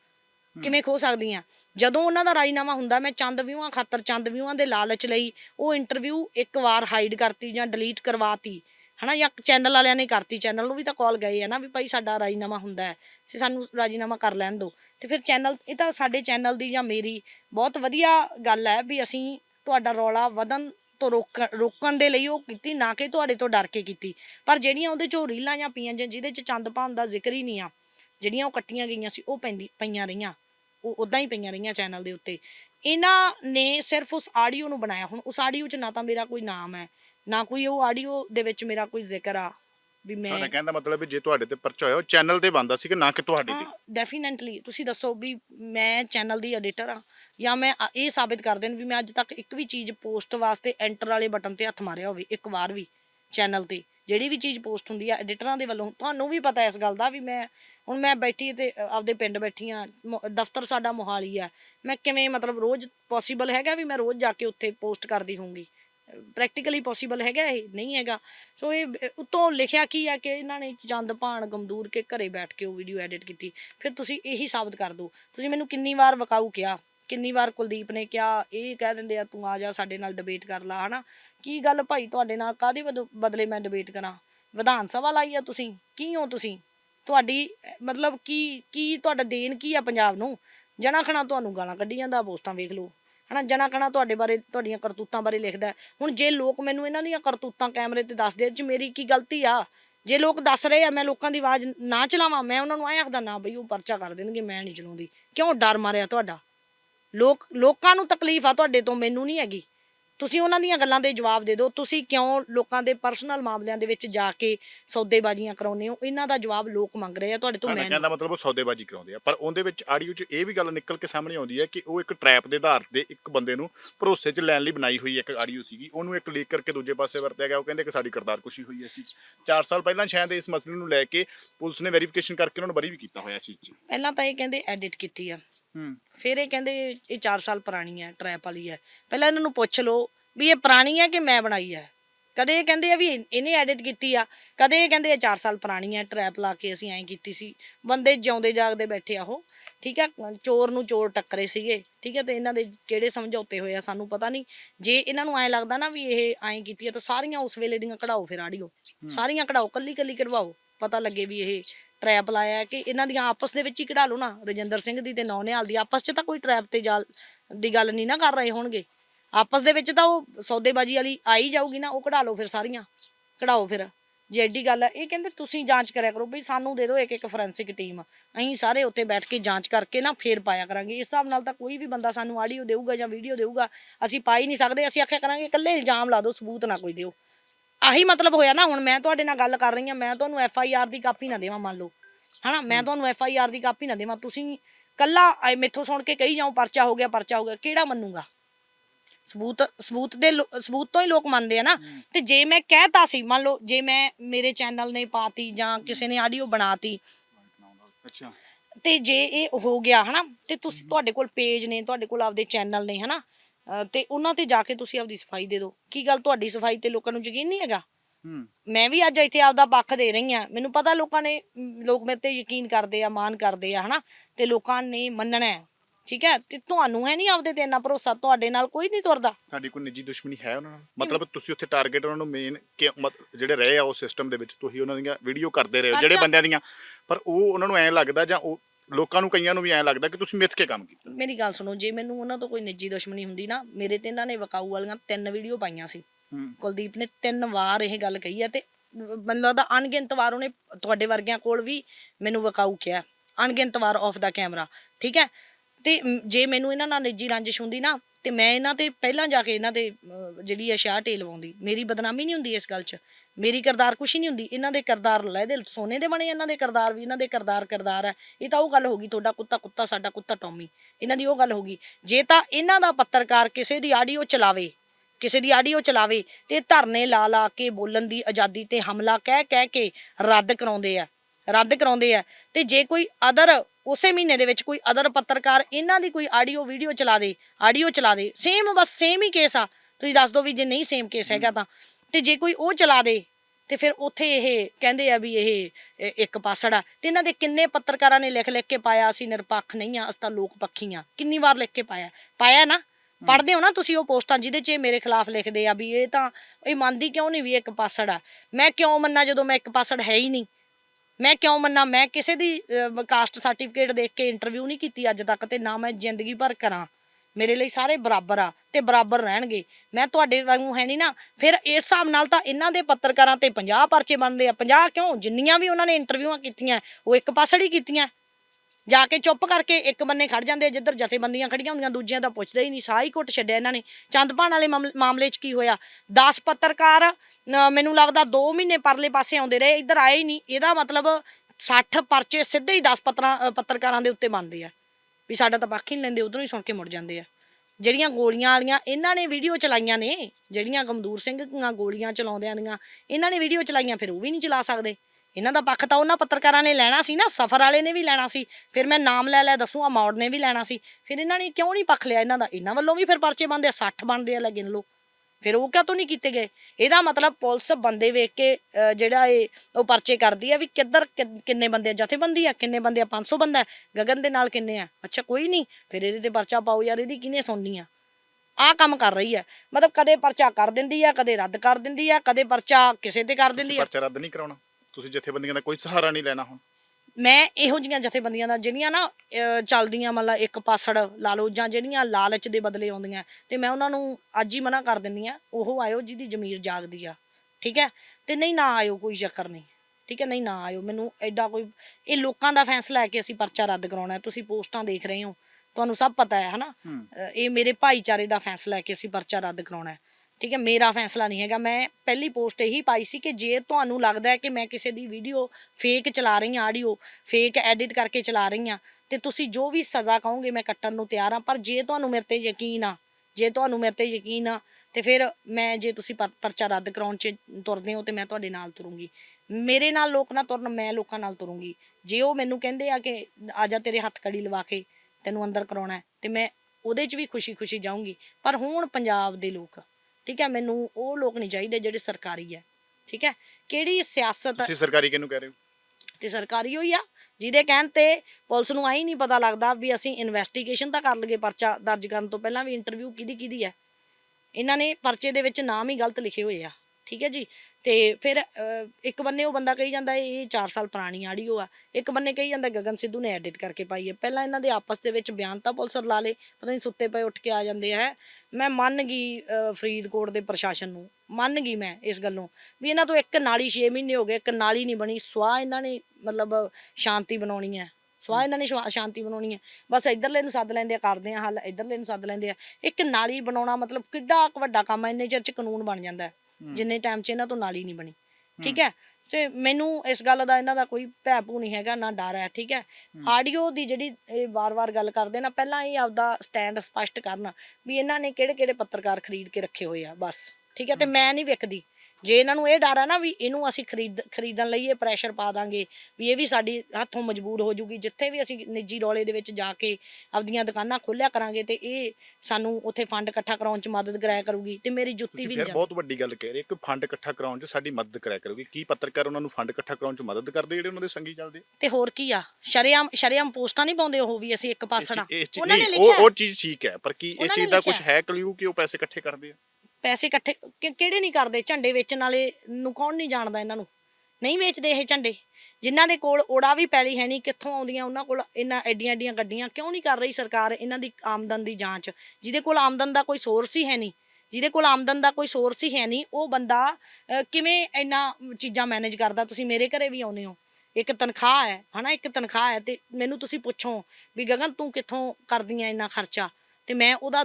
ਕਿਵੇਂ ਖੋ ਸਕਦੀ ਆ ਜਦੋਂ ਉਹਨਾਂ ਦਾ ਰਾਜੀਨਾਮਾ ਹੁੰਦਾ ਮੈਂ ਚੰਦ ਵਿਊਆਂ ਖਾਤਰ ਚੰਦ ਵਿਊਆਂ ਦੇ ਲਾਲਚ ਲਈ ਉਹ ਇੰਟਰਵਿਊ ਇੱਕ ਵਾਰ ਹਾਈਡ ਕਰਤੀ ਜਾਂ ਡਿਲੀਟ ਕਰਵਾਤੀ ਹਨਾ ਜਾਂ ਚੈਨਲ ਵਾਲਿਆਂ ਨੇ ਕਰਤੀ ਚੈਨਲ ਨੂੰ ਵੀ ਤਾਂ ਕਾਲ ਗਏ ਆ ਨਾ ਵੀ ਭਾਈ ਸਾਡਾ ਰਾਜੀਨਾਮਾ ਹੁੰਦਾ ਹੈ ਸੀ ਸਾਨੂੰ ਰਾਜੀਨਾਮਾ ਕਰ ਲੈਣ ਦਿਓ। ਤੇ ਫਿਰ ਚੈਨਲ ਇਹ ਤਾਂ ਸਾਡੇ ਚੈਨਲ ਦੀ ਜਾਂ ਮੇਰੀ ਬਹੁਤ ਵਧੀਆ ਗੱਲ ਹੈ ਵੀ ਅਸੀਂ ਤੁਹਾਡਾ ਰੌਲਾ ਵਧਨ ਤੋਂ ਰੋਕਣ ਰੋਕਣ ਦੇ ਲਈ ਉਹ ਕੀਤੀ, ਨਾ ਕਿ ਤੁਹਾਡੇ ਤੋਂ ਡਰ ਕੇ ਕੀਤੀ। ਪਰ ਜਿਹੜੀਆਂ ਉਹਦੇ ਚੋਂ ਰੀਲਾਂ ਜਾਂ ਪੀਆਂ ਜਾਂ ਜਿਹਦੇ ਚ ਚੰਦ ਭਾਨ ਦਾ ਜ਼ਿਕਰ ਹੀ ਨਹੀਂ ਆ, ਜਿਹੜੀਆਂ ਉਹ ਕੱਟੀਆਂ ਗਈਆਂ ਸੀ, ਉਹ ਪੈਂਦੀ, ਪਈਆਂ ਰਹੀਆਂ। ਉਹ ਉਦਾਂ ਹੀ ਪਈਆਂ ਰਹੀਆਂ ਚੈਨਲ ਦੇ ਉੱਤੇ। ਇਹਨਾਂ ਨੇ ਸਿਰਫ ਉਸ ਆਡੀਓ ਨੂੰ ਬਣਾਇਆ। ਹੁਣ ਉਸ ਆਡੀਓ 'ਚ ਨਾ ਤਾਂ ਮੇਰਾ ਕੋਈ ਨਾਮ ਹੈ, ਨਾ ਕੋਈ ਉਹ ਆਡੀਓ ਦੇ ਵਿੱਚ ਮੇਰਾ ਕੋਈ ਜ਼ਿਕਰ ਆ। ਵੀ ਮੈਂ ਤੁਹਾਡਾ ਕਹਿਣ ਦਾ ਮਤਲਬ ਵੀ ਜੇ ਤੁਹਾਡੇ ਤੇ ਪਰਚਾ ਹੋਇਆ ਉਹ ਚੈਨਲ ਤੇ ਬੰਦਾ ਸੀ ਕਿ ਨਾ ਕਿ ਤੁਹਾਡੇ ਤੇ? ਡੈਫੀਨੈਂਟਲੀ ਤੁਸੀਂ ਦੱਸੋ ਵੀ ਮੈਂ ਚੈਨਲ ਦੀ ਐਡੀਟਰ ਆ ਜਾਂ ਮੈਂ ਇਹ ਸਾਬਿਤ ਕਰ ਦੇਣ ਵੀ ਮੈਂ ਅੱਜ ਤੱਕ ਇੱਕ ਵੀ ਚੀਜ਼ ਪੋਸਟ ਵਾਸਤੇ ਐਂਟਰ ਵਾਲੇ ਬਟਨ ਤੇ ਹੱਥ ਮਾਰਿਆ ਹੋਵੇ ਇੱਕ ਵਾਰ ਵੀ ਚੈਨਲ ਤੇ। ਜਿਹੜੀ ਵੀ ਚੀਜ਼ ਪੋਸਟ ਹੁੰਦੀ ਆ ਐਡੀਟਰਾਂ ਦੇ ਵੱਲੋਂ ਤੁਹਾਨੂੰ ਵੀ ਪਤਾ ਇਸ ਗੱਲ ਦਾ ਵੀ ਮੈਂ ਹੁਣ ਮੈਂ ਬੈਠੀ ਤੇ ਅ, ਆਪਦੇ ਪਿੰਡ ਬੈਠੀ ਆ ਦਫ਼ਤਰ ਸਾਡਾ ਮੋਹਾਲੀ ਆ। ਮੈਂ ਕਿਵੇਂ ਮਤਲਬ ਰੋਜ਼ ਪੋਸੀਬਲ ਹੈਗਾ ਵੀ ਮੈਂ ਰੋਜ਼ ਜਾ ਕੇ ਉੱਥੇ ਪੋਸਟ ਕਰਦੀ ਹੋਊਂਗੀ? ਪ੍ਰੈਕਟੀਕਲੀ ਪੋਸੀਬਲ ਹੈਗਾ ਇਹ, ਨਹੀਂ ਹੈਗਾ। ਸੋ ਇਹ ਉਤੋਂ ਲਿਖਿਆ ਕੀ ਆ ਕਿ ਇਹਨਾਂ ਨੇ ਚੰਦ, ਭਾਣ ਗਮਦੂਰ ਕੇ ਘਰੇ ਬੈਠ ਕੇ ਉਹ ਵੀਡੀਓ ਐਡਿਟ ਕੀਤੀ। ਫਿਰ ਤੁਸੀਂ ਇਹੀ ਸਾਬਤ ਕਰ ਦਿਓ। ਤੁਸੀਂ ਮੈਨੂੰ ਕਿੰਨੀ ਵਾਰ ਵਕਾਊ ਕਿਹਾ? ਕਿੰਨੀ ਵਾਰ ਕੁਲਦੀਪ ਨੇ ਕਿਹਾ? ਇਹ ਕਹਿ ਦਿੰਦੇ ਆ, ਤੂੰ ਆ ਜਾ, ਸਾਡੇ ਨਾਲ ਡਿਬੇਟ ਕਰ ਲਾ ਹਨਾ? ਕੀ ਗੱਲ ਭਾਈ ਤੁਹਾਡੇ ਨਾਲ? ਕਾਦੇ ਬਦਲੇ ਮੈਂ ਡਿਬੇਟ ਕਰਾਂ? ਵਿਧਾਨ ਸਭਾ ਲਾਈ ਆ ਤੁਸੀਂ? ਕੀ ਹੋ ਤੁਸੀਂ? ਤੁਹਾਡੀ, ਮਤਲਬ ਕੀ ਕੀ ਤੁਹਾਡਾ ਦੇਣ ਕੀ ਆ ਪੰਜਾਬ ਨੂੰ? ਜਣਾ ਖਣਾ ਤੁਹਾਨੂੰ ਗਾਲਾਂ ਕੱਢੀ ਜਾਂਦਾ ਪੋਸਟਾਂ ਵੇਖ ਲਓ। ਹਨਾ, ਜਣਾ ਖਣਾ ਤੁਹਾਡੇ ਬਾਰੇ, ਤੁਹਾਡੀਆਂ ਕਰਤੂਤਾਂ ਬਾਰੇ ਲਿਖਦਾ ਹੁਣ ਜੇ ਲੋਕ ਮੈਨੂੰ ਇਹਨਾਂ ਦੀਆਂ ਕਰਤੂਤਾਂ ਕੈਮਰੇ ਤੇ ਦੱਸਦੇ ਆ ਚ ਮੇਰੀ ਕੀ ਗਲਤੀ ਆ? ਜੇ ਲੋਕ ਦੱਸ ਰਹੇ ਆ, ਮੈਂ ਲੋਕਾਂ ਦੀ ਆਵਾਜ਼ ਨਾ ਚਲਾਵਾਂ, ਮੈਂ ਉਹਨਾਂ ਨੂੰ ਐਂ ਆਖਦਾ, ਨਾ ਬਈ, ਉਹ ਪਰਚਾ ਕਰ ਦੇਣਗੇ, ਮੈਂ ਨਹੀਂ ਚਲਾਉਂਦੀ। ਕਿਉਂ ਡਰ ਮਾਰਿਆ ਤੁਹਾਡਾ? ਲੋਕ, ਲੋਕਾਂ ਨੂੰ ਤਕਲੀਫ ਆ ਤੁਹਾਡੇ ਤੋਂ, ਮੈਨੂੰ ਨਹੀਂ ਹੈਗੀ। ਤੁਸੀਂ ਉਹਨਾਂ ਦੀਆਂ ਗੱਲਾਂ ਦੇ ਜਵਾਬ ਦੇ ਦਿਓ ਤੁਸੀਂ ਕਿਉਂ ਲੋਕਾਂ ਦੇ ਪਰਸਨਲ ਮਾਮਲਿਆਂ ਦੇ ਵਿੱਚ ਜਾ ਕੇ ਸੌਦੇਬਾਜ਼ੀਆਂ ਕਰਾਉਂਦੇ ਹੋ? ਇਹਨਾਂ ਦਾ ਜਵਾਬ ਲੋਕ ਮੰਗ ਰਹੇ ਆ ਤੁਹਾਡੇ ਤੋਂ ਮੈਂ ਕਹਿਣ ਦਾ ਮਤਲਬ ਉਹ ਸੌਦੇਬਾਜ਼ੀ ਕਰਾਉਂਦੇ ਆ ਪਰ ਉਹਦੇ ਵਿੱਚ ਆਡੀਓ 'ਚ ਇਹ ਵੀ ਗੱਲ ਨਿਕਲ ਕੇ ਸਾਹਮਣੇ ਆਉਂਦੀ ਹੈ ਕਿ ਉਹ ਇੱਕ ਟ੍ਰੈਪ ਦੇ ਆਧਾਰ ਤੇ ਇੱਕ ਬੰਦੇ ਨੂੰ ਭਰੋਸੇ 'ਚ ਲੈਣ ਲਈ ਬਣਾਈ ਹੋਈ ਇੱਕ ਆਡੀਓ ਸੀਗੀ। ਉਹਨੂੰ ਇੱਕ ਲੀਕ ਕਰਕੇ ਦੂਜੇ ਪਾਸੇ ਵਰਤਿਆ ਗਿਆ ਉਹ ਕਹਿੰਦੇ ਕਿ ਸਾਡੀ ਕਰਤਾਰਕੁਸ਼ੀ ਹੋਈ ਹੈ ਇਸ ਚੀਜ਼ 4 ਸਾਲ ਪਹਿਲਾਂ ਸ਼ਾਇਦ ਇਸ ਮਸਲੇ ਨੂੰ ਲੈ ਕੇ ਪੁਲਿਸ ਨੇ ਵੈਰੀਫਿਕੇਸ਼ਨ ਕਰਕੇ ਉਹਨਾਂ ਨੂੰ ਬਰੀ ਵੀ ਕੀਤਾ ਹੋਇਆ ਇਸ ਚੀਜ਼ 'ਚ। ਪਹਿਲਾਂ ਤਾਂ ਇਹ ਕਹਿੰਦੇ ਐਡਿਟ ਕੀਤੀ ਆ। ਹੂੰ। ਫਿਰ ਇਹ ਕਹਿੰਦੇ ਇਹ 4 ਸਾਲ ਪੁਰਾਣੀ ਹੈ ਟਰੈਪ ਵਾਲੀ ਹੈ। ਪਹਿਲਾਂ ਇਹਨਾਂ ਨੂੰ ਪੁੱਛ ਲਓ ਵੀ ਇਹ ਪੁਰਾਣੀ ਹੈ ਕਿ ਮੈਂ ਬਣਾਈ ਹੈ? ਕਦੇ ਇਹ ਕਹਿੰਦੇ ਆ ਵੀ ਇਹ- ਇਹਨੇ ਐਡਿਟ ਕੀਤੀ ਆ। ਕਦੇ ਇਹ ਕਹਿੰਦੇ ਆ 4 ਸਾਲ ਪੁਰਾਣੀ ਹੈ ਟਰੈਪ ਲਾ ਕੇ ਅਸੀਂ ਐਂ ਕੀਤੀ ਸੀ। ਬੰਦੇ ਜਿਉਂਦੇ ਜਾਗਦੇ ਬੈਠੇ ਆ ਉਹ। ਠੀਕ ਹੈ ਚੋਰ ਨੂੰ ਚੋਰ ਟੱਕਰੇ ਸੀਗੇ। ਠੀਕ ਹੈ ਤੇ ਇਹਨਾਂ ਦੇ ਕਿਹੜੇ ਸਮਝੌਤੇ ਹੋਏ ਆ ਸਾਨੂੰ ਪਤਾ ਨਹੀਂ। ਜੇ ਇਹਨਾਂ ਨੂੰ ਐਂ ਲੱਗਦਾ ਨਾ ਵੀ ਇਹ ਐਂ ਕੀਤੀ ਆ ਤਾਂ ਸਾਰੀਆਂ ਉਸ ਵੇਲੇ ਦੀਆਂ ਕਢਾਓ ਫਿਰ ਆਡੀਓ ਸਾਰੀਆਂ ਕਢਾਓ ਕੱਲੀ ਕੱਲੀ ਕਢਵਾਓ। ਪਤਾ ਲੱਗੇ ਵੀ ਇਹ ਟਰੈਪ ਲਾਇਆ ਕਿ ਇਹਨਾਂ ਦੀਆਂ ਆਪਸ ਦੇ ਵਿੱਚ ਹੀ ਕਢਾ ਲਓ ਨਾ, ਰਜਿੰਦਰ ਸਿੰਘ ਦੀ ਤੇ ਨੌ ਨਿਹਾਲ ਦੀ, ਆਪਸ 'ਚ ਤਾਂ ਕੋਈ ਟਰੈਪ ਤੇ ਜਾਲ ਦੀ ਗੱਲ ਨਹੀਂ ਨਾ ਕਰ ਰਹੇ ਹੋਣਗੇ। ਆਪਸ ਦੇ ਵਿੱਚ ਤਾਂ ਉਹ ਸੌਦੇਬਾਜ਼ੀ ਵਾਲੀ ਆਈ ਜਾਊਗੀ ਨਾ, ਉਹ ਕਢਾ ਲਓ ਫਿਰ ਸਾਰੀਆਂ, ਕਢਾਓ ਫਿਰ। ਜੇ ਐਡੀ ਗੱਲ ਹੈ ਇਹ ਕਹਿੰਦੇ ਤੁਸੀਂ ਜਾਂਚ ਕਰਿਆ ਕਰੋ ਬਈ ਸਾਨੂੰ ਦੇ ਦਿਓ ਇੱਕ ਇੱਕ ਫੋਰੈਂਸਿਕ ਟੀਮ ਅਸੀਂ ਸਾਰੇ ਉੱਤੇ ਬੈਠ ਕੇ ਜਾਂਚ ਕਰਕੇ ਨਾ ਫੇਰ ਪਾਇਆ ਕਰਾਂਗੇ। ਇਸ ਹਿਸਾਬ ਨਾਲ ਤਾਂ ਕੋਈ ਵੀ ਬੰਦਾ ਸਾਨੂੰ ਆਡੀਓ ਦੇਊਗਾ ਜਾਂ ਵੀਡੀਓ ਦੇਊਗਾ, ਅਸੀਂ ਪਾ ਹੀ ਨਹੀਂ ਸਕਦੇ, ਅਸੀਂ ਆਖਿਆ ਕਰਾਂਗੇ, ਇਕੱਲੇ ਇਲਜ਼ਾਮ ਲਾ ਦਿਓ, ਸਬੂਤ ਨਾ ਕੋਈ ਦਿਓ। ਆਹੀ ਮਤਲਬ ਹੋਇਆ ਨਾ ਹੁਣ ਮੈਂ ਤੁਹਾਡੇ ਨਾਲ ਗੱਲ ਕਰ ਰਹੀ ਹਾਂ ਮੈਂ ਤੁਹਾਨੂੰ ਐਫ ਆਈ ਆਰ ਦੀ ਕਾਪੀ ਨਾ ਦੇਵਾਂ ਮੰਨ ਲਓ। ਹਨਾ ਮੈਂ ਤੁਹਾਨੂੰ ਐਫ ਆਈ ਆਰ ਦੀ ਕਾਪੀ ਨਾ ਦੇਵਾਂ। ਤੁਸੀਂ ਕੱਲਾ ਮੈਥੋਂ ਸੁਣ ਕੇ ਕਹੀ ਜਾਓ ਪਰਚਾ ਹੋ ਗਿਆ ਪਰਚਾ ਹੋ ਗਿਆ ਕਿਹੜਾ ਮੰਨੂਗਾ? ਸਬੂਤ ਸਬੂਤ ਦੇ ਸਬੂਤ ਤੋਂ ਹੀ ਲੋਕ ਮੰਨਦੇ ਆ ਨਾ। ਤੇ ਜੇ ਮੈਂ ਕਹਿਤਾ ਸੀ ਮੰਨ ਲਓ ਜੇ ਮੈਂ ਮੇਰੇ ਚੈਨਲ ਨੇ ਪਾਤੀ ਜਾਂ ਕਿਸੇ ਨੇ ਆਡੀਓ ਬਣਾਤੀ ਅੱਛਾ। ਤੇ ਜੇ ਇਹ ਹੋ ਗਿਆ ਹਨਾ ਤੇ ਤੁਸੀਂ ਤੁਹਾਡੇ ਕੋਲ ਪੇਜ ਨੇ ਤੁਹਾਡੇ ਕੋਲ ਆਪਦੇ ਚੈਨਲ ਨੇ ਹਨਾ ਅਹ ਤੇ ਉਹਨਾਂ ਤੇ ਜਾ ਕੇ ਤੁਸੀਂ ਆਪਦੀ ਸਫ਼ਾਈ ਦੇ ਦਿਓ। ਕੀ ਗੱਲ ਤੁਹਾਡੀ ਸਫ਼ਾਈ ਤੇ ਲੋਕਾਂ ਨੂੰ ਯਕੀਨ ਨਹੀਂ ਹੈਗਾ? ਹੂੰ। ਮੈਂ ਵੀ ਅੱਜ ਇੱਥੇ ਆਪਦਾ ਪੱਖ ਦੇ ਰਹੀ ਆ ਮੈਨੂੰ ਪਤਾ ਲੋਕਾਂ ਨੇ ਮ, ਲੋਕ ਮੇਰੇ ਤੇ ਯਕੀਨ ਕਰਦੇ ਆ ਮਾਨ ਕਰਦੇ ਆ ਹਨਾ? ਤੇ ਲੋਕਾਂ ਨੇ ਮੰਨਣਾ ਹੈ। ਠੀਕ ਹੈ? ਤੇ ਤੁਹਾਨੂੰ ਹੈ ਨਹੀਂ ਆਪਦੇ ਤੇ ਇੰਨਾ ਭਰੋਸਾ? ਤੁਹਾਡੇ ਨਾਲ ਕੋਈ ਨਹੀਂ ਤੁਰਦਾ। ਤੁਹਾਡੀ ਕੋਈ ਨਿੱਜੀ ਦੁਸ਼ਮਣੀ ਹੈ ਉਹਨਾਂ ਨਾਲ? ਮਤਲਬ ਤੁਸੀਂ ਉੱਥੇ ਟਾਰਗੇਟ ਉਹਨਾਂ ਨੂੰ ਮੇਨ ਜਿਹੜੇ ਰਹੇ ਆ ਉਹ ਸਿਸਟਮ ਦੇ ਵਿੱਚ ਤੁਸੀਂ ਉਹਨਾਂ ਦੀਆਂ ਵੀਡੀਓ ਕਰਦੇ ਰਹੇ ਹੋ ਜਿਹੜੇ। ਬੰਦਿਆਂ ਦੀਆਂ। ਪਰ ਉਹ ਉਹਨਾਂ ਨੂੰ ਐਂ ਲੱਗਦਾ ਜਾਂ ਉਹ ਲੋਕਾਂ ਨੂੰ ਕਈਆਂ ਨੂੰ ਵੀ ਐਂ ਲੱਗਦਾ ਕਿ ਤੁਸੀਂ ਮਿੱਥ ਕੇ ਕੰਮ ਕੀਤਾ। ਮੇਰੀ ਗੱਲ ਸੁਣੋ ਜੇ ਮੈਨੂੰ ਉਹਨਾਂ ਤੋਂ ਕੋਈ ਨਿੱਜੀ ਦੁਸ਼ਮਣੀ ਹੁੰਦੀ ਨਾ ਮੇਰੇ ਤੇ ਇਹਨਾਂ ਨੇ ਵਕਾਊ ਵਾਲੀਆਂ ਤਿੰਨ ਵੀਡੀਓ ਪਾਈਆਂ ਸੀ। ਕੁਲਦੀਪ ਨੇ ਤਿੰਨ ਵਾਰ ਇਹ ਗੱਲ ਕਹੀ ਹੈ ਤੇ ਮੈਨੂੰ ਲੱਗਦਾ ਅਣਗਿਣਤ ਵਾਰ ਉਹਨੇ ਤੁਹਾਡੇ ਵਰਗਿਆਂ ਕੋਲ ਵੀ ਮੈਨੂੰ ਵਕਾਊ ਕਿਹਾ। ਅਣਗਿਣਤ ਵਾਰ ਆਫ ਦਾ ਕੈਮਰਾ ਠੀਕ ਹੈ? ਤੇ ਜੇ ਮੈਨੂੰ ਇਹਨਾਂ ਨਾਲ ਨਿੱਜੀ ਰੰਜਿਸ਼ ਹੁੰਦੀ ਨਾ ਤੇ ਮੈਂ ਇਹਨਾਂ ਤੇ ਪਹਿਲਾਂ ਜਾ ਕੇ ਇਹਨਾਂ ਤੇ ਜਿਹੜੀ ਹੈ ਸ਼ਾਹ ਟੇਲ ਲਵਾਉਂਦੀ। ਮੇਰੀ ਬਦਨਾਮੀ ਨਹੀਂ ਹੁੰਦੀ ਇਸ ਗੱਲ 'ਚ। ਮੇਰੀ ਕਰਦਾਰ ਕੁਛ ਨਹੀਂ ਹੁੰਦੀ, ਇਹਨਾਂ ਦੇ ਕਰਦਾਰ ਲੈਦੇ ਸੋਨੇ ਦੇ ਬਣੇ ਇਹਨਾਂ ਦੇ ਕਰਦਾਰ ਵੀ, ਇਹਨਾਂ ਦੇ ਕਰਦਾਰ ਕਰਦਾਰ ਹੈ ਇਹ ਤਾਂ ਉਹ ਗੱਲ ਹੋ ਗਈ, ਤੁਹਾਡਾ ਕੁੱਤਾ ਕੁੱਤਾ, ਸਾਡਾ ਕੁੱਤਾ ਟੌਮੀ। ਇਹਨਾਂ ਦੀ ਉਹ ਗੱਲ ਹੋ ਗਈ। ਜੇ ਤਾਂ ਇਹਨਾਂ ਦਾ ਪੱਤਰਕਾਰ ਕਿਸੇ ਦੀ ਆਡੀਓ ਚਲਾਵੇ, ਕਿਸੇ ਦੀ ਆਡੀਓ ਚਲਾਵੇ, ਤੇ ਧਰਨੇ ਲਾ ਲਾ ਕੇ ਬੋਲਣ ਦੀ ਆਜ਼ਾਦੀ ਤੇ ਹਮਲਾ ਕਹਿ ਕਹਿ ਕੇ ਰੱਦ ਕਰਾਉਂਦੇ ਆ, ਰੱਦ ਕਰਾਉਂਦੇ ਆ। ਤੇ ਜੇ ਕੋਈ ਅਦਰ ਉਸੇ ਮਹੀਨੇ ਦੇ ਵਿੱਚ ਕੋਈ ਅਦਰ ਪੱਤਰਕਾਰ ਇਹਨਾਂ ਦੀ ਕੋਈ ਆਡੀਓ ਵੀਡੀਓ ਚਲਾ ਦੇ ਆਡੀਓ ਚਲਾ ਦੇ ਸੇਮ ਬਸ ਸੇਮ ਹੀ ਕੇਸ ਆ। ਤੁਸੀਂ ਦੱਸ ਦਿਓ ਵੀ ਜੇ ਨਹੀਂ ਸੇਮ ਕੇਸ ਹੈਗਾ ਤਾਂ। ਤੇ ਜੇ ਕੋਈ ਉਹ ਚਲਾ ਦੇ ਤੇ ਫਿਰ ਉੱਥੇ ਇਹ ਕਹਿੰਦੇ ਆ ਵੀ ਇਹ ਇੱਕ ਪਾਸੜ ਆ। ਤੇ ਇਹਨਾਂ ਦੇ ਕਿੰਨੇ ਪੱਤਰਕਾਰਾਂ ਨੇ ਲਿਖ ਲਿਖ ਕੇ ਪਾਇਆ ਅਸੀਂ ਨਿਰਪੱਖ ਨਹੀਂ ਆ ਅਸੀਂ ਤਾਂ ਲੋਕ ਪੱਖੀ ਆ। ਕਿੰਨੀ ਵਾਰ ਲਿਖ ਕੇ ਪਾਇਆ? ਪਾਇਆ ਨਾ? ਪੜ੍ਹਦੇ ਹੋ ਨਾ ਤੁਸੀਂ ਉਹ ਪੋਸਟਾਂ ਜਿਹਦੇ 'ਚ ਇਹ ਮੇਰੇ ਖਿਲਾਫ ਲਿਖਦੇ ਆ ਵੀ ਇਹ ਤਾਂ ਇਹ ਮੰਨਦੀ ਕਿਉਂ ਨਹੀਂ ਵੀ ਇੱਕ ਪਾਸੜ ਆ? ਮੈਂ ਕਿਉਂ ਮੰਨਾਂ ਜਦੋਂ ਮੈਂ ਇੱਕ ਪਾਸੜ ਹੈ ਹੀ ਨਹੀਂ? ਮੈਂ ਕਿਉਂ ਮੰਨਾਂ? ਮੈਂ ਕਿਸੇ ਦੀ ਕਾਸਟ ਸਰਟੀਫਿਕੇਟ ਦੇਖ ਕੇ ਇੰਟਰਵਿਊ ਨਹੀਂ ਕੀਤੀ ਅੱਜ ਤੱਕ ਤੇ ਨਾ ਮੈਂ ਜ਼ਿੰਦਗੀ ਭਰ ਕਰਾਂ। ਮੇਰੇ ਲਈ ਸਾਰੇ ਬਰਾਬਰ ਆ ਤੇ ਬਰਾਬਰ ਰਹਿਣਗੇ। ਮੈਂ ਤੁਹਾਡੇ ਵਾਂਗੂ ਹੈ ਨਹੀਂ ਨਾ। ਫਿਰ ਇਸ ਹਿਸਾਬ ਨਾਲ ਤਾਂ ਇਹਨਾਂ ਦੇ ਪੱਤਰਕਾਰਾਂ ਤੇ 50 ਪਰਚੇ ਬਣਦੇ ਆ। 50 ਕਿਉਂ? ਜਿੰਨੀਆਂ ਵੀ ਉਹਨਾਂ ਨੇ ਇੰਟਰਵਿਊਆਂ ਕੀਤੀਆਂ ਉਹ ਇੱਕ ਪਾਸੜ ਹੀ ਕੀਤੀਆਂ। ਜਾ ਕੇ ਚੁੱਪ ਕਰਕੇ ਇੱਕ ਬੰਨੇ ਖੜ ਜਾਂਦੇ ਆ, ਜਿੱਧਰ ਜਥੇਬੰਦੀਆਂ ਖੜੀਆਂ ਹੁੰਦੀਆਂ ਦੂਜਿਆਂ ਦਾ ਪੁੱਛਦਾ ਹੀ ਨਹੀਂ। ਸਾਹ ਹੀ ਘੁੱਟ ਛੱਡਿਆ ਇਹਨਾਂ ਨੇ। ਚੰਦਪਾਣ ਵਾਲੇ ਮਾਮਲੇ- ਮਾਮਲੇ 'ਚ ਕੀ ਹੋਇਆ? 10 ਪੱਤਰਕਾਰ ਮੈਨੂੰ ਲੱਗਦਾ 2 ਮਹੀਨੇ ਪਰਲੇ ਪਾਸੇ ਆਉਂਦੇ ਰਹੇ ਇੱਧਰ ਆਏ ਹੀ ਨਹੀਂ। ਇਹਦਾ ਮਤਲਬ 60 ਪਰਚੇ ਸਿੱਧੇ ਹੀ 10 ਪੱਤਰਾਂ ਪੱਤਰਕਾਰਾਂ ਦੇ ਉੱਤੇ ਬਣਦੇ ਆ। ਵੀ ਸਾਡਾ ਤਾਂ ਪੱਖ ਹੀ ਨਹੀਂ ਲੈਂਦੇ, ਉਧਰੋਂ ਹੀ ਸੁਣ ਕੇ ਮੁੜ ਜਾਂਦੇ ਆ। ਜਿਹੜੀਆਂ ਗੋਲੀਆਂ ਵਾਲੀਆਂ ਇਹਨਾਂ ਨੇ ਵੀਡੀਓ ਚਲਾਈਆਂ ਨੇ, ਜਿਹੜੀਆਂ ਗਮਦੂਰ ਸਿੰਘ ਦੀਆਂ ਗੋਲੀਆਂ ਚਲਾਉਂਦਿਆਂ ਦੀਆਂ, ਇਹਨਾਂ ਨੇ ਵੀਡੀਓ ਚਲਾਈਆਂ, ਫਿਰ ਉਹ ਵੀ ਨਹੀਂ ਚਲਾ ਸਕਦੇ। ਇਹਨਾਂ ਦਾ ਪੱਖ ਤਾਂ ਉਹਨਾਂ ਪੱਤਰਕਾਰਾਂ ਨੇ ਲੈਣਾ ਸੀ ਨਾ, ਸਫਰ ਵਾਲੇ ਨੇ ਵੀ ਲੈਣਾ ਸੀ। ਫਿਰ ਮੈਂ ਨਾਮ ਲੈ ਲੈ ਦੱਸੂਗਾ ਮੌੜ ਨੇ ਵੀ ਲੈਣਾ ਸੀ। ਫਿਰ ਇਹਨਾਂ ਨੇ ਕਿਉਂ ਨਹੀਂ ਪੱਖ ਲਿਆ ਇਹਨਾਂ ਦਾ? ਇਹਨਾਂ ਵੱਲੋਂ ਵੀ ਫਿਰ ਪਰਚੇ ਬਣਦੇ ਆ 60 ਬਣਦੇ ਆ ਲੈ ਗਿਣ ਲਓ। ਫਿਰ ਉਹ ਕਿਉਂ ਤੋਂ ਨਹੀਂ ਕੀਤੇ ਗਏ? ਇਹਦਾ ਮਤਲਬ ਪੁਲਿਸ ਬੰਦੇ ਵੇਖ ਕੇ ਜਿਹੜਾ ਇਹ ਉਹ ਪਰਚੇ ਕਰਦੀ ਆ ਵੀ ਕਿੱਧਰ ਕਿ- ਕਿੰਨੇ ਬੰਦੇ ਆ ਜਥੇਬੰਦੀ ਆ ਕਿੰਨੇ ਬੰਦੇ ਆ 500 ਬੰਦਾ ਹੈ, ਗਗਨ ਦੇ ਨਾਲ ਕਿੰਨੇ ਆ? ਅੱਛਾ ਕੋਈ ਨਹੀਂ ਫਿਰ ਇਹਦੇ ਤੇ ਪਰਚਾ ਪਾਓ ਯਾਰ ਇਹਦੀ ਕਿਹਨੇ ਸੁਣਨੀ ਆ? ਆਹ ਕੰਮ ਕਰ ਰਹੀ ਹੈ ਮਤਲਬ ਕਦੇ ਪਰਚਾ ਕਰ ਦਿੰਦੀ ਆ ਕਦੇ ਰੱਦ ਕਰ ਦਿੰਦੀ ਆ ਕਦੇ ਪਰਚਾ ਕਿਸੇ ਤੇ ਕਰ ਦਿੰਦੀ ਆ। ਪਰਚਾ ਰੱਦ ਨਹੀਂ ਕਰਾਉਣਾ? ਤੁਸੀਂ ਜਥੇਬੰਦੀਆਂ ਦਾ ਕੋਈ ਸਹਾਰਾ ਨਹੀਂ ਲੈਣਾ ਹੁਣ। ਮੈਂ ਇਹੋ ਜੀਆਂ ਜਥੇਬੰਦੀਆਂ ਦਾ ਜਿਹੜੀਆਂ ਨਾ ਚੱਲਦੀਆਂ ਮਤਲਬ ਇੱਕ ਪਾਸੜ ਲਾ ਲਓ ਜਾਂ ਜਿਹੜੀਆਂ ਲਾਲਚ ਦੇ ਬਦਲੇ ਆਉਂਦੀਆਂ ਤੇ ਮੈਂ ਉਹਨਾਂ ਨੂੰ ਅੱਜ ਹੀ ਮਨਾ ਕਰ ਦਿੰਦੀ ਆ ਉਹ ਆਇਓ ਜਿਹਦੀ ਜ਼ਮੀਰ ਜਾਗਦੀ ਆ ਠੀਕ ਹੈ? ਤੇ ਨਹੀਂ ਨਾ ਆਇਓ ਕੋਈ ਚੱਕਰ ਨਹੀਂ ਠੀਕ ਹੈ? ਨਹੀਂ ਨਾ ਆਇਓ ਮੈਨੂੰ ਐਡਾ ਕੋਈ ਇਹ ਲੋਕਾਂ ਦਾ ਫੈਸਲਾ ਹੈ ਕਿ ਅਸੀਂ ਪਰਚਾ ਰੱਦ ਕਰਾਉਣਾ ਹੈ ਤੁਸੀਂ ਪੋਸਟਾਂ ਦੇਖ ਰਹੇ ਹੋ ਤੁਹਾਨੂੰ ਸਭ ਪਤਾ ਹੈ ਹਨਾ? ਇਹ ਮੇਰੇ ਭਾਈਚਾਰੇ ਦਾ ਫੈਸਲਾ ਹੈ ਕਿ ਅਸੀਂ ਪਰਚਾ ਰੱਦ ਕਰਾਉਣਾ ਹੈ। ਠੀਕ ਹੈ, ਮੇਰਾ ਫੈਸਲਾ ਨਹੀਂ ਹੈਗਾ। ਮੈਂ ਪਹਿਲੀ ਪੋਸਟ ਇਹੀ ਪਾਈ ਸੀ ਕਿ ਜੇ ਤੁਹਾਨੂੰ ਲੱਗਦਾ ਹੈ ਕਿ ਮੈਂ ਕਿਸੇ ਦੀ ਵੀਡੀਓ ਫੇਕ ਚਲਾ ਰਹੀ ਹਾਂ ਆਡੀਓ ਫੇਕ ਐਡਿਟ ਕਰਕੇ ਚਲਾ ਰਹੀ ਹਾਂ, ਤੇ ਤੁਸੀਂ ਜੋ ਵੀ ਸਜ਼ਾ ਕਹੋਗੇ ਮੈਂ ਕੱਟਣ ਨੂੰ ਤਿਆਰ ਹਾਂ, ਪਰ ਜੇ ਤੁਹਾਨੂੰ ਮੇਰੇ ਤੇ ਯਕੀਨ ਆ, ਜੇ ਤੁਹਾਨੂੰ ਮੇਰੇ ਤੇ ਯਕੀਨ ਆ, ਤੇ ਫਿਰ ਮੈਂ ਜੇ ਤੁਸੀਂ ਪਰਚਾ ਰੱਦ ਕਰਾਉਣ 'ਚ ਤੁਰਦੇ ਹੋ ਤੇ ਮੈਂ ਤੁਹਾਡੇ ਨਾਲ ਤੁਰੂੰਗੀ। ਮੇਰੇ ਨਾਲ ਲੋਕ ਨਾ ਤੁਰਨ, ਮੈਂ ਲੋਕਾਂ ਨਾਲ ਤੁਰੂੰਗੀ। ਜੇ ਉਹ ਮੈਨੂੰ ਕਹਿੰਦੇ ਆ ਕਿ ਆ ਜਾ ਤੇਰੇ ਹੱਥ ਕੜੀ ਲਵਾ ਕੇ ਤੈਨੂੰ ਅੰਦਰ ਕਰਾਉਣਾ ਤੇ ਮੈਂ ਉਹਦੇ 'ਚ ਵੀ ਖੁਸ਼ੀ-ਖੁਸ਼ੀ ਜਾਊਂਗੀ। ਪਰ ਹੁਣ ਪੰਜਾਬ ਦੇ ਲੋਕ ਠੀਕ ਹੈ ਮੈਨੂੰ ਉਹ ਲੋਕ ਨਹੀਂ ਚਾਹੀਦੇ ਜਿਹੜੇ ਸਰਕਾਰੀ ਹੈ। ਠੀਕ ਹੈ ਕਿਹੜੀ ਸਿਆਸਤ ਤੁਸੀਂ ਸਰਕਾਰੀ ਕਿਹਨੂੰ ਕਹਿ ਰਹੇ ਹੋ? ਤੇ ਸਰਕਾਰੀ ਹੋਈ ਆ ਜਿਹਦੇ ਕਹਿਣ ਤੇ ਪੁਲਿਸ ਨੂੰ ਆਈ ਨਹੀਂ ਪਤਾ ਲੱਗਦਾ ਵੀ ਅਸੀਂ ਇਨਵੈਸਟੀਗੇਸ਼ਨ ਤਾਂ ਕਰ ਲਈਏ ਪਰਚਾ ਦਰਜ ਕਰਨ ਤੋਂ ਪਹਿਲਾਂ ਵੀ ਇੰਟਰਵਿਊ ਕਿਹਦੀ ਕਿਹਦੀ ਹੈ। ਇਹਨਾਂ ਨੇ ਪਰਚੇ ਦੇ ਵਿੱਚ ਨਾਮ ਹੀ ਗਲਤ ਲਿਖੇ ਹੋਏ ਆ। ਠੀਕ ਹੈ ਜੀ ਤੇ ਫਿਰ ਇੱਕ ਬੰਨੇ ਉਹ ਬੰਦਾ ਕਹੀ ਜਾਂਦਾ, ਇਹ 4 ਸਾਲ ਪੁਰਾਣੀ ਆਡੀਓ ਆ। ਇੱਕ ਬੰਨੇ ਕਹੀ ਜਾਂਦਾ, ਗਗਨ ਸਿੱਧੂ ਨੇ ਐਡਿਟ ਕਰਕੇ ਪਾਈ ਹੈ। ਪਹਿਲਾਂ ਇਹਨਾਂ ਦੇ ਆਪਸ ਦੇ ਵਿੱਚ ਬਿਆਨ ਤਾਂ ਪੁਲਿਸ ਲਾ ਲੇ ਪਤਾ ਨਹੀਂ ਸੁੱਤੇ ਪਏ ਉੱਠ ਕੇ ਆ ਜਾਂਦੇ ਹੈ। ਮੈਂ ਮੰਨ ਗਈ ਫਰੀਦਕੋਟ ਦੇ ਪ੍ਰਸ਼ਾਸਨ ਨੂੰ। ਮੰਨ ਗਈ ਮੈਂ ਇਸ ਗੱਲੋਂ ਵੀ ਇਹਨਾਂ ਤੋਂ ਇੱਕ ਨਾਲੀ 6 ਮਹੀਨੇ ਹੋ ਗਏ, ਇੱਕ ਨਾਲੀ ਨਹੀਂ ਬਣੀ। ਸਵਾਹ ਇਹਨਾਂ ਨੇ ਮਤਲਬ ਸ਼ਾਂਤੀ ਬਣਾਉਣੀ ਹੈ। ਸਵਾਹ ਇਹਨਾਂ ਨੇ ਸ਼ਵਾ- ਸ਼ਾਂਤੀ ਬਣਾਉਣੀ ਹੈ। ਬਸ ਇਧਰਲੇ ਨੂੰ ਸੱਦ ਲੈਂਦੇ ਆ, ਕਰਦੇ ਆ ਹੱਲ। ਇਧਰਲੇ ਨੂੰ ਸੱਦ ਲੈਂਦੇ ਆ। ਇੱਕ ਨਾਲੀ ਬਣਾਉਣਾ ਮਤਲਬ ਕਿੱਡਾ ਕੁ ਵੱਡਾ ਕੰਮ ਹੈ, ਇੰਨੇ ਚਿਰ ਚ ਕਾਨੂੰਨ ਬਣ ਜਾਂਦਾ ਹੈ। ਜਿੰਨੇ ਟਾਈਮ ਚ ਇਹਨਾਂ ਤੋਂ ਨਾਲੀ ਨਹੀਂ ਬਣੀ। ਠੀਕ ਹੈ? ਤੇ ਮੈਨੂੰ ਇਸ ਗੱਲ ਦਾ ਇਹਨਾਂ ਦਾ ਕੋਈ ਭੈ ਭੂ ਨਹੀਂ ਹੈਗਾ ਨਾ ਡਰ ਹੈ ਠੀਕ ਹੈ? ਆਡੀਓ ਦੀ ਜਿਹੜੀ ਇਹ ਵਾਰ-ਵਾਰ ਗੱਲ ਕਰਦੇ ਨਾ ਪਹਿਲਾਂ ਇਹ ਆਪਦਾ ਸਟੈਂਡ ਸਪਸ਼ਟ ਕਰਨ ਵੀ ਇਹਨਾਂ ਨੇ ਕਿਹੜੇ-ਕਿਹੜੇ ਪੱਤਰਕਾਰ ਖਰੀਦ ਕੇ ਰੱਖੇ ਹੋਏ ਆ ਬਸ। ਠੀਕ ਹੈ? ਤੇ ਮੈਂ ਨਹੀਂ ਵਿਕਦੀ ਜੇ ਇਹਨਾਂ ਨੂੰ ਇਹ ਡਰ ਹੈ ਨਾ ਵੀ ਇਹਨੂੰ ਅਸੀਂ ਖਰੀਦ ਖਰੀਦਣ ਲਈ ਇਹ ਪ੍ਰੈਸ਼ਰ ਪਾ ਦਾਂਗੇ ਵੀ ਇਹ ਵੀ ਸਾਡੀ ਹੱਥੋਂ ਮਜਬੂਰ ਹੋ ਜੂਗੀ ਜਿੱਥੇ ਵੀ ਅਸੀਂ ਨਿੱਜੀ ਰੌਲੇ ਦੇ ਵਿੱਚ ਜਾ ਕੇ ਆਪਦੀਆਂ ਦੁਕਾਨਾਂ ਖੋਲਿਆ ਕਰਾਂਗੇ ਤੇ ਇਹ ਸਾਨੂੰ ਉੱਥੇ ਫੰਡ ਇਕੱਠਾ ਕਰਾਉਣ 'ਚ ਮਦਦ ਕਰਾਇਆ ਕਰੂਗੀ ਤੇ ਮੇਰੀ ਜੁੱਤੀ ਵੀ ਨਹੀਂ ਬਹੁਤ ਵੱਡੀ ਗੱਲ ਕਹਿ ਰਹੇ ਕਿ ਫੰਡ ਇਕੱਠਾ ਕਰਾਉਣ 'ਚ ਸਾਡੀ ਮਦਦ ਕਰਿਆ ਕਰੋਗੇ। ਕੀ ਪੱਤਰਕਾਰ ਉਹਨਾਂ ਨੂੰ ਫੰਡ ਇਕੱਠਾ ਕਰਾਉਣ 'ਚ ਮਦਦ ਕਰਦੇ ਜਿਹੜੇ ਉਹਨਾਂ ਦੇ ਸੰਗੀ ਚੱਲਦੇ ਤੇ ਹੋਰ ਕੀ ਆ? ਸ਼ਰਿਆਮ ਸ਼ਰਿਆਮ ਪੋਸਟਾਂ ਨਹੀਂ ਪਾਉਂਦੇ ਉਹ ਵੀ ਅਸੀਂ ਇੱਕ ਪਾਸੜਾ ਉਹਨਾਂ ਨੇ ਲਿਖਿਆ ਉਹ ਚੀਜ਼ ਠੀਕ ਹੈ ਪਰ ਕੀ ਉਹਨਾਂ ਚੀਜ਼ ਦਾ ਕੁਝ। ਹੈ। ਕਲਿਊ ਕਿ ਉਹ ਪੈਸੇ ਇਕੱਠੇ ਕਰਦੇ ਆ? ਪੈਸੇ ਇਕੱਠੇ ਕਿ- ਕਿਹੜੇ ਨਹੀਂ ਕਰਦੇ ਝੰਡੇ ਵੇਚਣ ਵਾਲੇ ਨੂੰ ਕੌਣ ਨਹੀਂ ਜਾਣਦਾ ਇਹਨਾਂ ਨੂੰ? ਨਹੀਂ ਵੇਚਦੇ ਇਹ ਝੰਡੇ। ਜਿਨ੍ਹਾਂ ਦੇ ਕੋਲ ਓੜਾ ਵੀ ਪੈਲੀ ਹੈ ਨਹੀਂ ਕਿੱਥੋਂ ਆਉਂਦੀਆਂ ਉਹਨਾਂ ਕੋਲ ਇਹਨਾਂ ਐਡੀਆਂ ਐਡੀਆਂ ਗੱਡੀਆਂ ਕਿਉਂ ਨਹੀਂ ਕਰ ਰਹੀ ਸਰਕਾਰ ਇਹਨਾਂ ਦੀ ਆਮਦਨ ਦੀ ਜਾਂਚ? ਜਿਹਦੇ ਕੋਲ ਆਮਦਨ ਦਾ ਕੋਈ ਸੋਰਸ ਹੀ ਹੈ ਨਹੀਂ ਜਿਹਦੇ ਕੋਲ ਆਮਦਨ ਦਾ ਕੋਈ ਸੋਰਸ ਹੀ ਹੈ ਨਹੀਂ ਉਹ ਬੰਦਾ ਅਹ, ਕਿਵੇਂ ਇੰਨਾ ਚੀਜ਼ਾਂ ਮੈਨੇਜ ਕਰਦਾ? ਤੁਸੀਂ ਮੇਰੇ ਘਰੇ ਵੀ ਆਉਂਦੇ ਹੋ। ਇੱਕ ਤਨਖਾਹ ਹੈ ਹਨਾ? ਇੱਕ ਤਨਖਾਹ ਹੈ ਤੇ ਮੈਨੂੰ ਤੁਸੀਂ ਪੁੱਛੋ ਵੀ ਗਗਨ ਤੂੰ ਕਿੱਥੋਂ ਕਰਦੀ ਐ ਇੰਨਾ ਖਰਚਾ? ਤੇ ਮੈਂ ਉਹਦਾ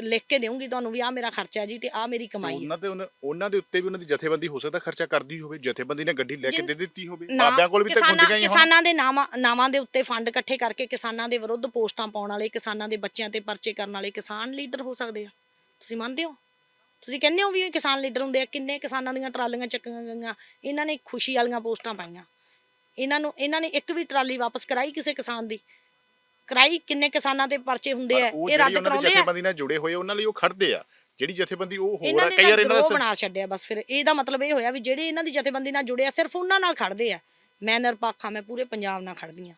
ਲਿਖ ਕੇ ਦੇਵਾਂਗੀ ਤੁਹਾਨੂੰ ਵੀ ਆ ਮੇਰਾ ਖਰਚਾ ਜੀ ਤੇ ਆ ਮੇਰੀ ਕਮਾਈ ਹੈ। ਉਹਨਾਂ ਦੇ ਉਹਨਾਂ- ਦੇ ਉੱਤੇ ਵੀ ਉਹਨਾਂ ਦੀ ਜਥੇਬੰਦੀ ਹੋ ਸਕਦਾ ਖਰਚਾ ਕਰਦੀ ਹੋਵੇ ਜਥੇਬੰਦੀ ਨੇ ਗੱਡੀ ਲੈ ਕੇ ਦੇ ਦਿੱਤੀ ਹੋਵੇ। ਬਾਬਿਆਂ ਕੋਲ ਵੀ ਤਾਂ ਗੁੰਡੀਆਂ ਹੀ ਹੋਣ। ਕਿਸਾਨਾਂ ਦੇ ਨਾਮਾਂ ਨਾਮਾਂ ਦੇ ਉੱਤੇ ਫੰਡ ਇਕੱਠੇ ਕਰਕੇ ਕਿਸਾਨਾਂ ਦੇ ਵਿਰੁੱਧ ਪੋਸਟਾਂ ਪਾਉਣ ਵਾਲੇ ਕਿਸਾਨਾਂ ਦੇ ਬੱਚਿਆਂ ਤੇ ਪਰਚੇ ਕਰਨ ਵਾਲੇ ਕਿਸਾਨ ਲੀਡਰ ਹੋ ਸਕਦੇ ਆ। ਤੁਸੀਂ ਮੰਨਦੇ ਹੋ? ਤੁਸੀਂ ਕਹਿੰਦੇ ਹੋ ਵੀ ਇਹ ਕਿਸਾਨ ਲੀਡਰ ਹੁੰਦੇ ਆ ਕਿੰਨੇ ਕਿਸਾਨਾਂ ਦੀਆਂ ਟਰਾਲੀਆਂ ਚੱਕੀਆਂ ਗਈਆਂ ਇਹਨਾਂ ਨੇ ਖੁਸ਼ੀ ਵਾਲੀਆਂ ਪੋਸਟਾਂ ਪਾਈਆਂ। ਇਹਨਾਂ ਨੂੰ ਇਹਨਾਂ ਨੇ ਇੱਕ ਵੀ ਟਰਾਲੀ ਵਾਪਸ ਕਰਾਈ ਕਿਸੇ ਕਿਸਾਨ ਦੀ? ਕਰਾਈ ਕਿੰਨੇ ਕਿਸਾਨਾਂ ਦੇ ਪਰਚੇ ਹੁੰਦੇ ਆ ਇਹ ਰੱਦ ਕਰਾਉਂਦੇ ਆ। ਜਥੇਬੰਦੀ ਨਾਲ ਜੁੜੇ ਹੋਏ ਉਹਨਾਂ ਲਈ ਉਹ ਖੜਦੇ ਆ ਜਿਹੜੀ ਜਥੇਬੰਦੀ ਉਹ ਹੋਰ ਆ ਕਈ ਵਾਰ ਇਹਨਾਂ ਦਾ ਬਣਾ ਛੱਡਿਆ ਬਸ ਫਿਰ ਇਹਦਾ ਮਤਲਬ ਇਹ ਹੋਇਆ ਵੀ ਜਿਹੜੇ ਇਹਨਾਂ ਦੀ ਜਥੇਬੰਦੀ ਨਾਲ ਜੁੜੇ ਆ ਸਿਰਫ ਉਹਨਾਂ ਨਾਲ ਖੜਦੇ ਆ। ਮੈਂ ਨਿਰਪੱਖ ਮੈਂ ਪੂਰੇ ਪੰਜਾਬ ਨਾਲ ਖੜਦੀ ਆ।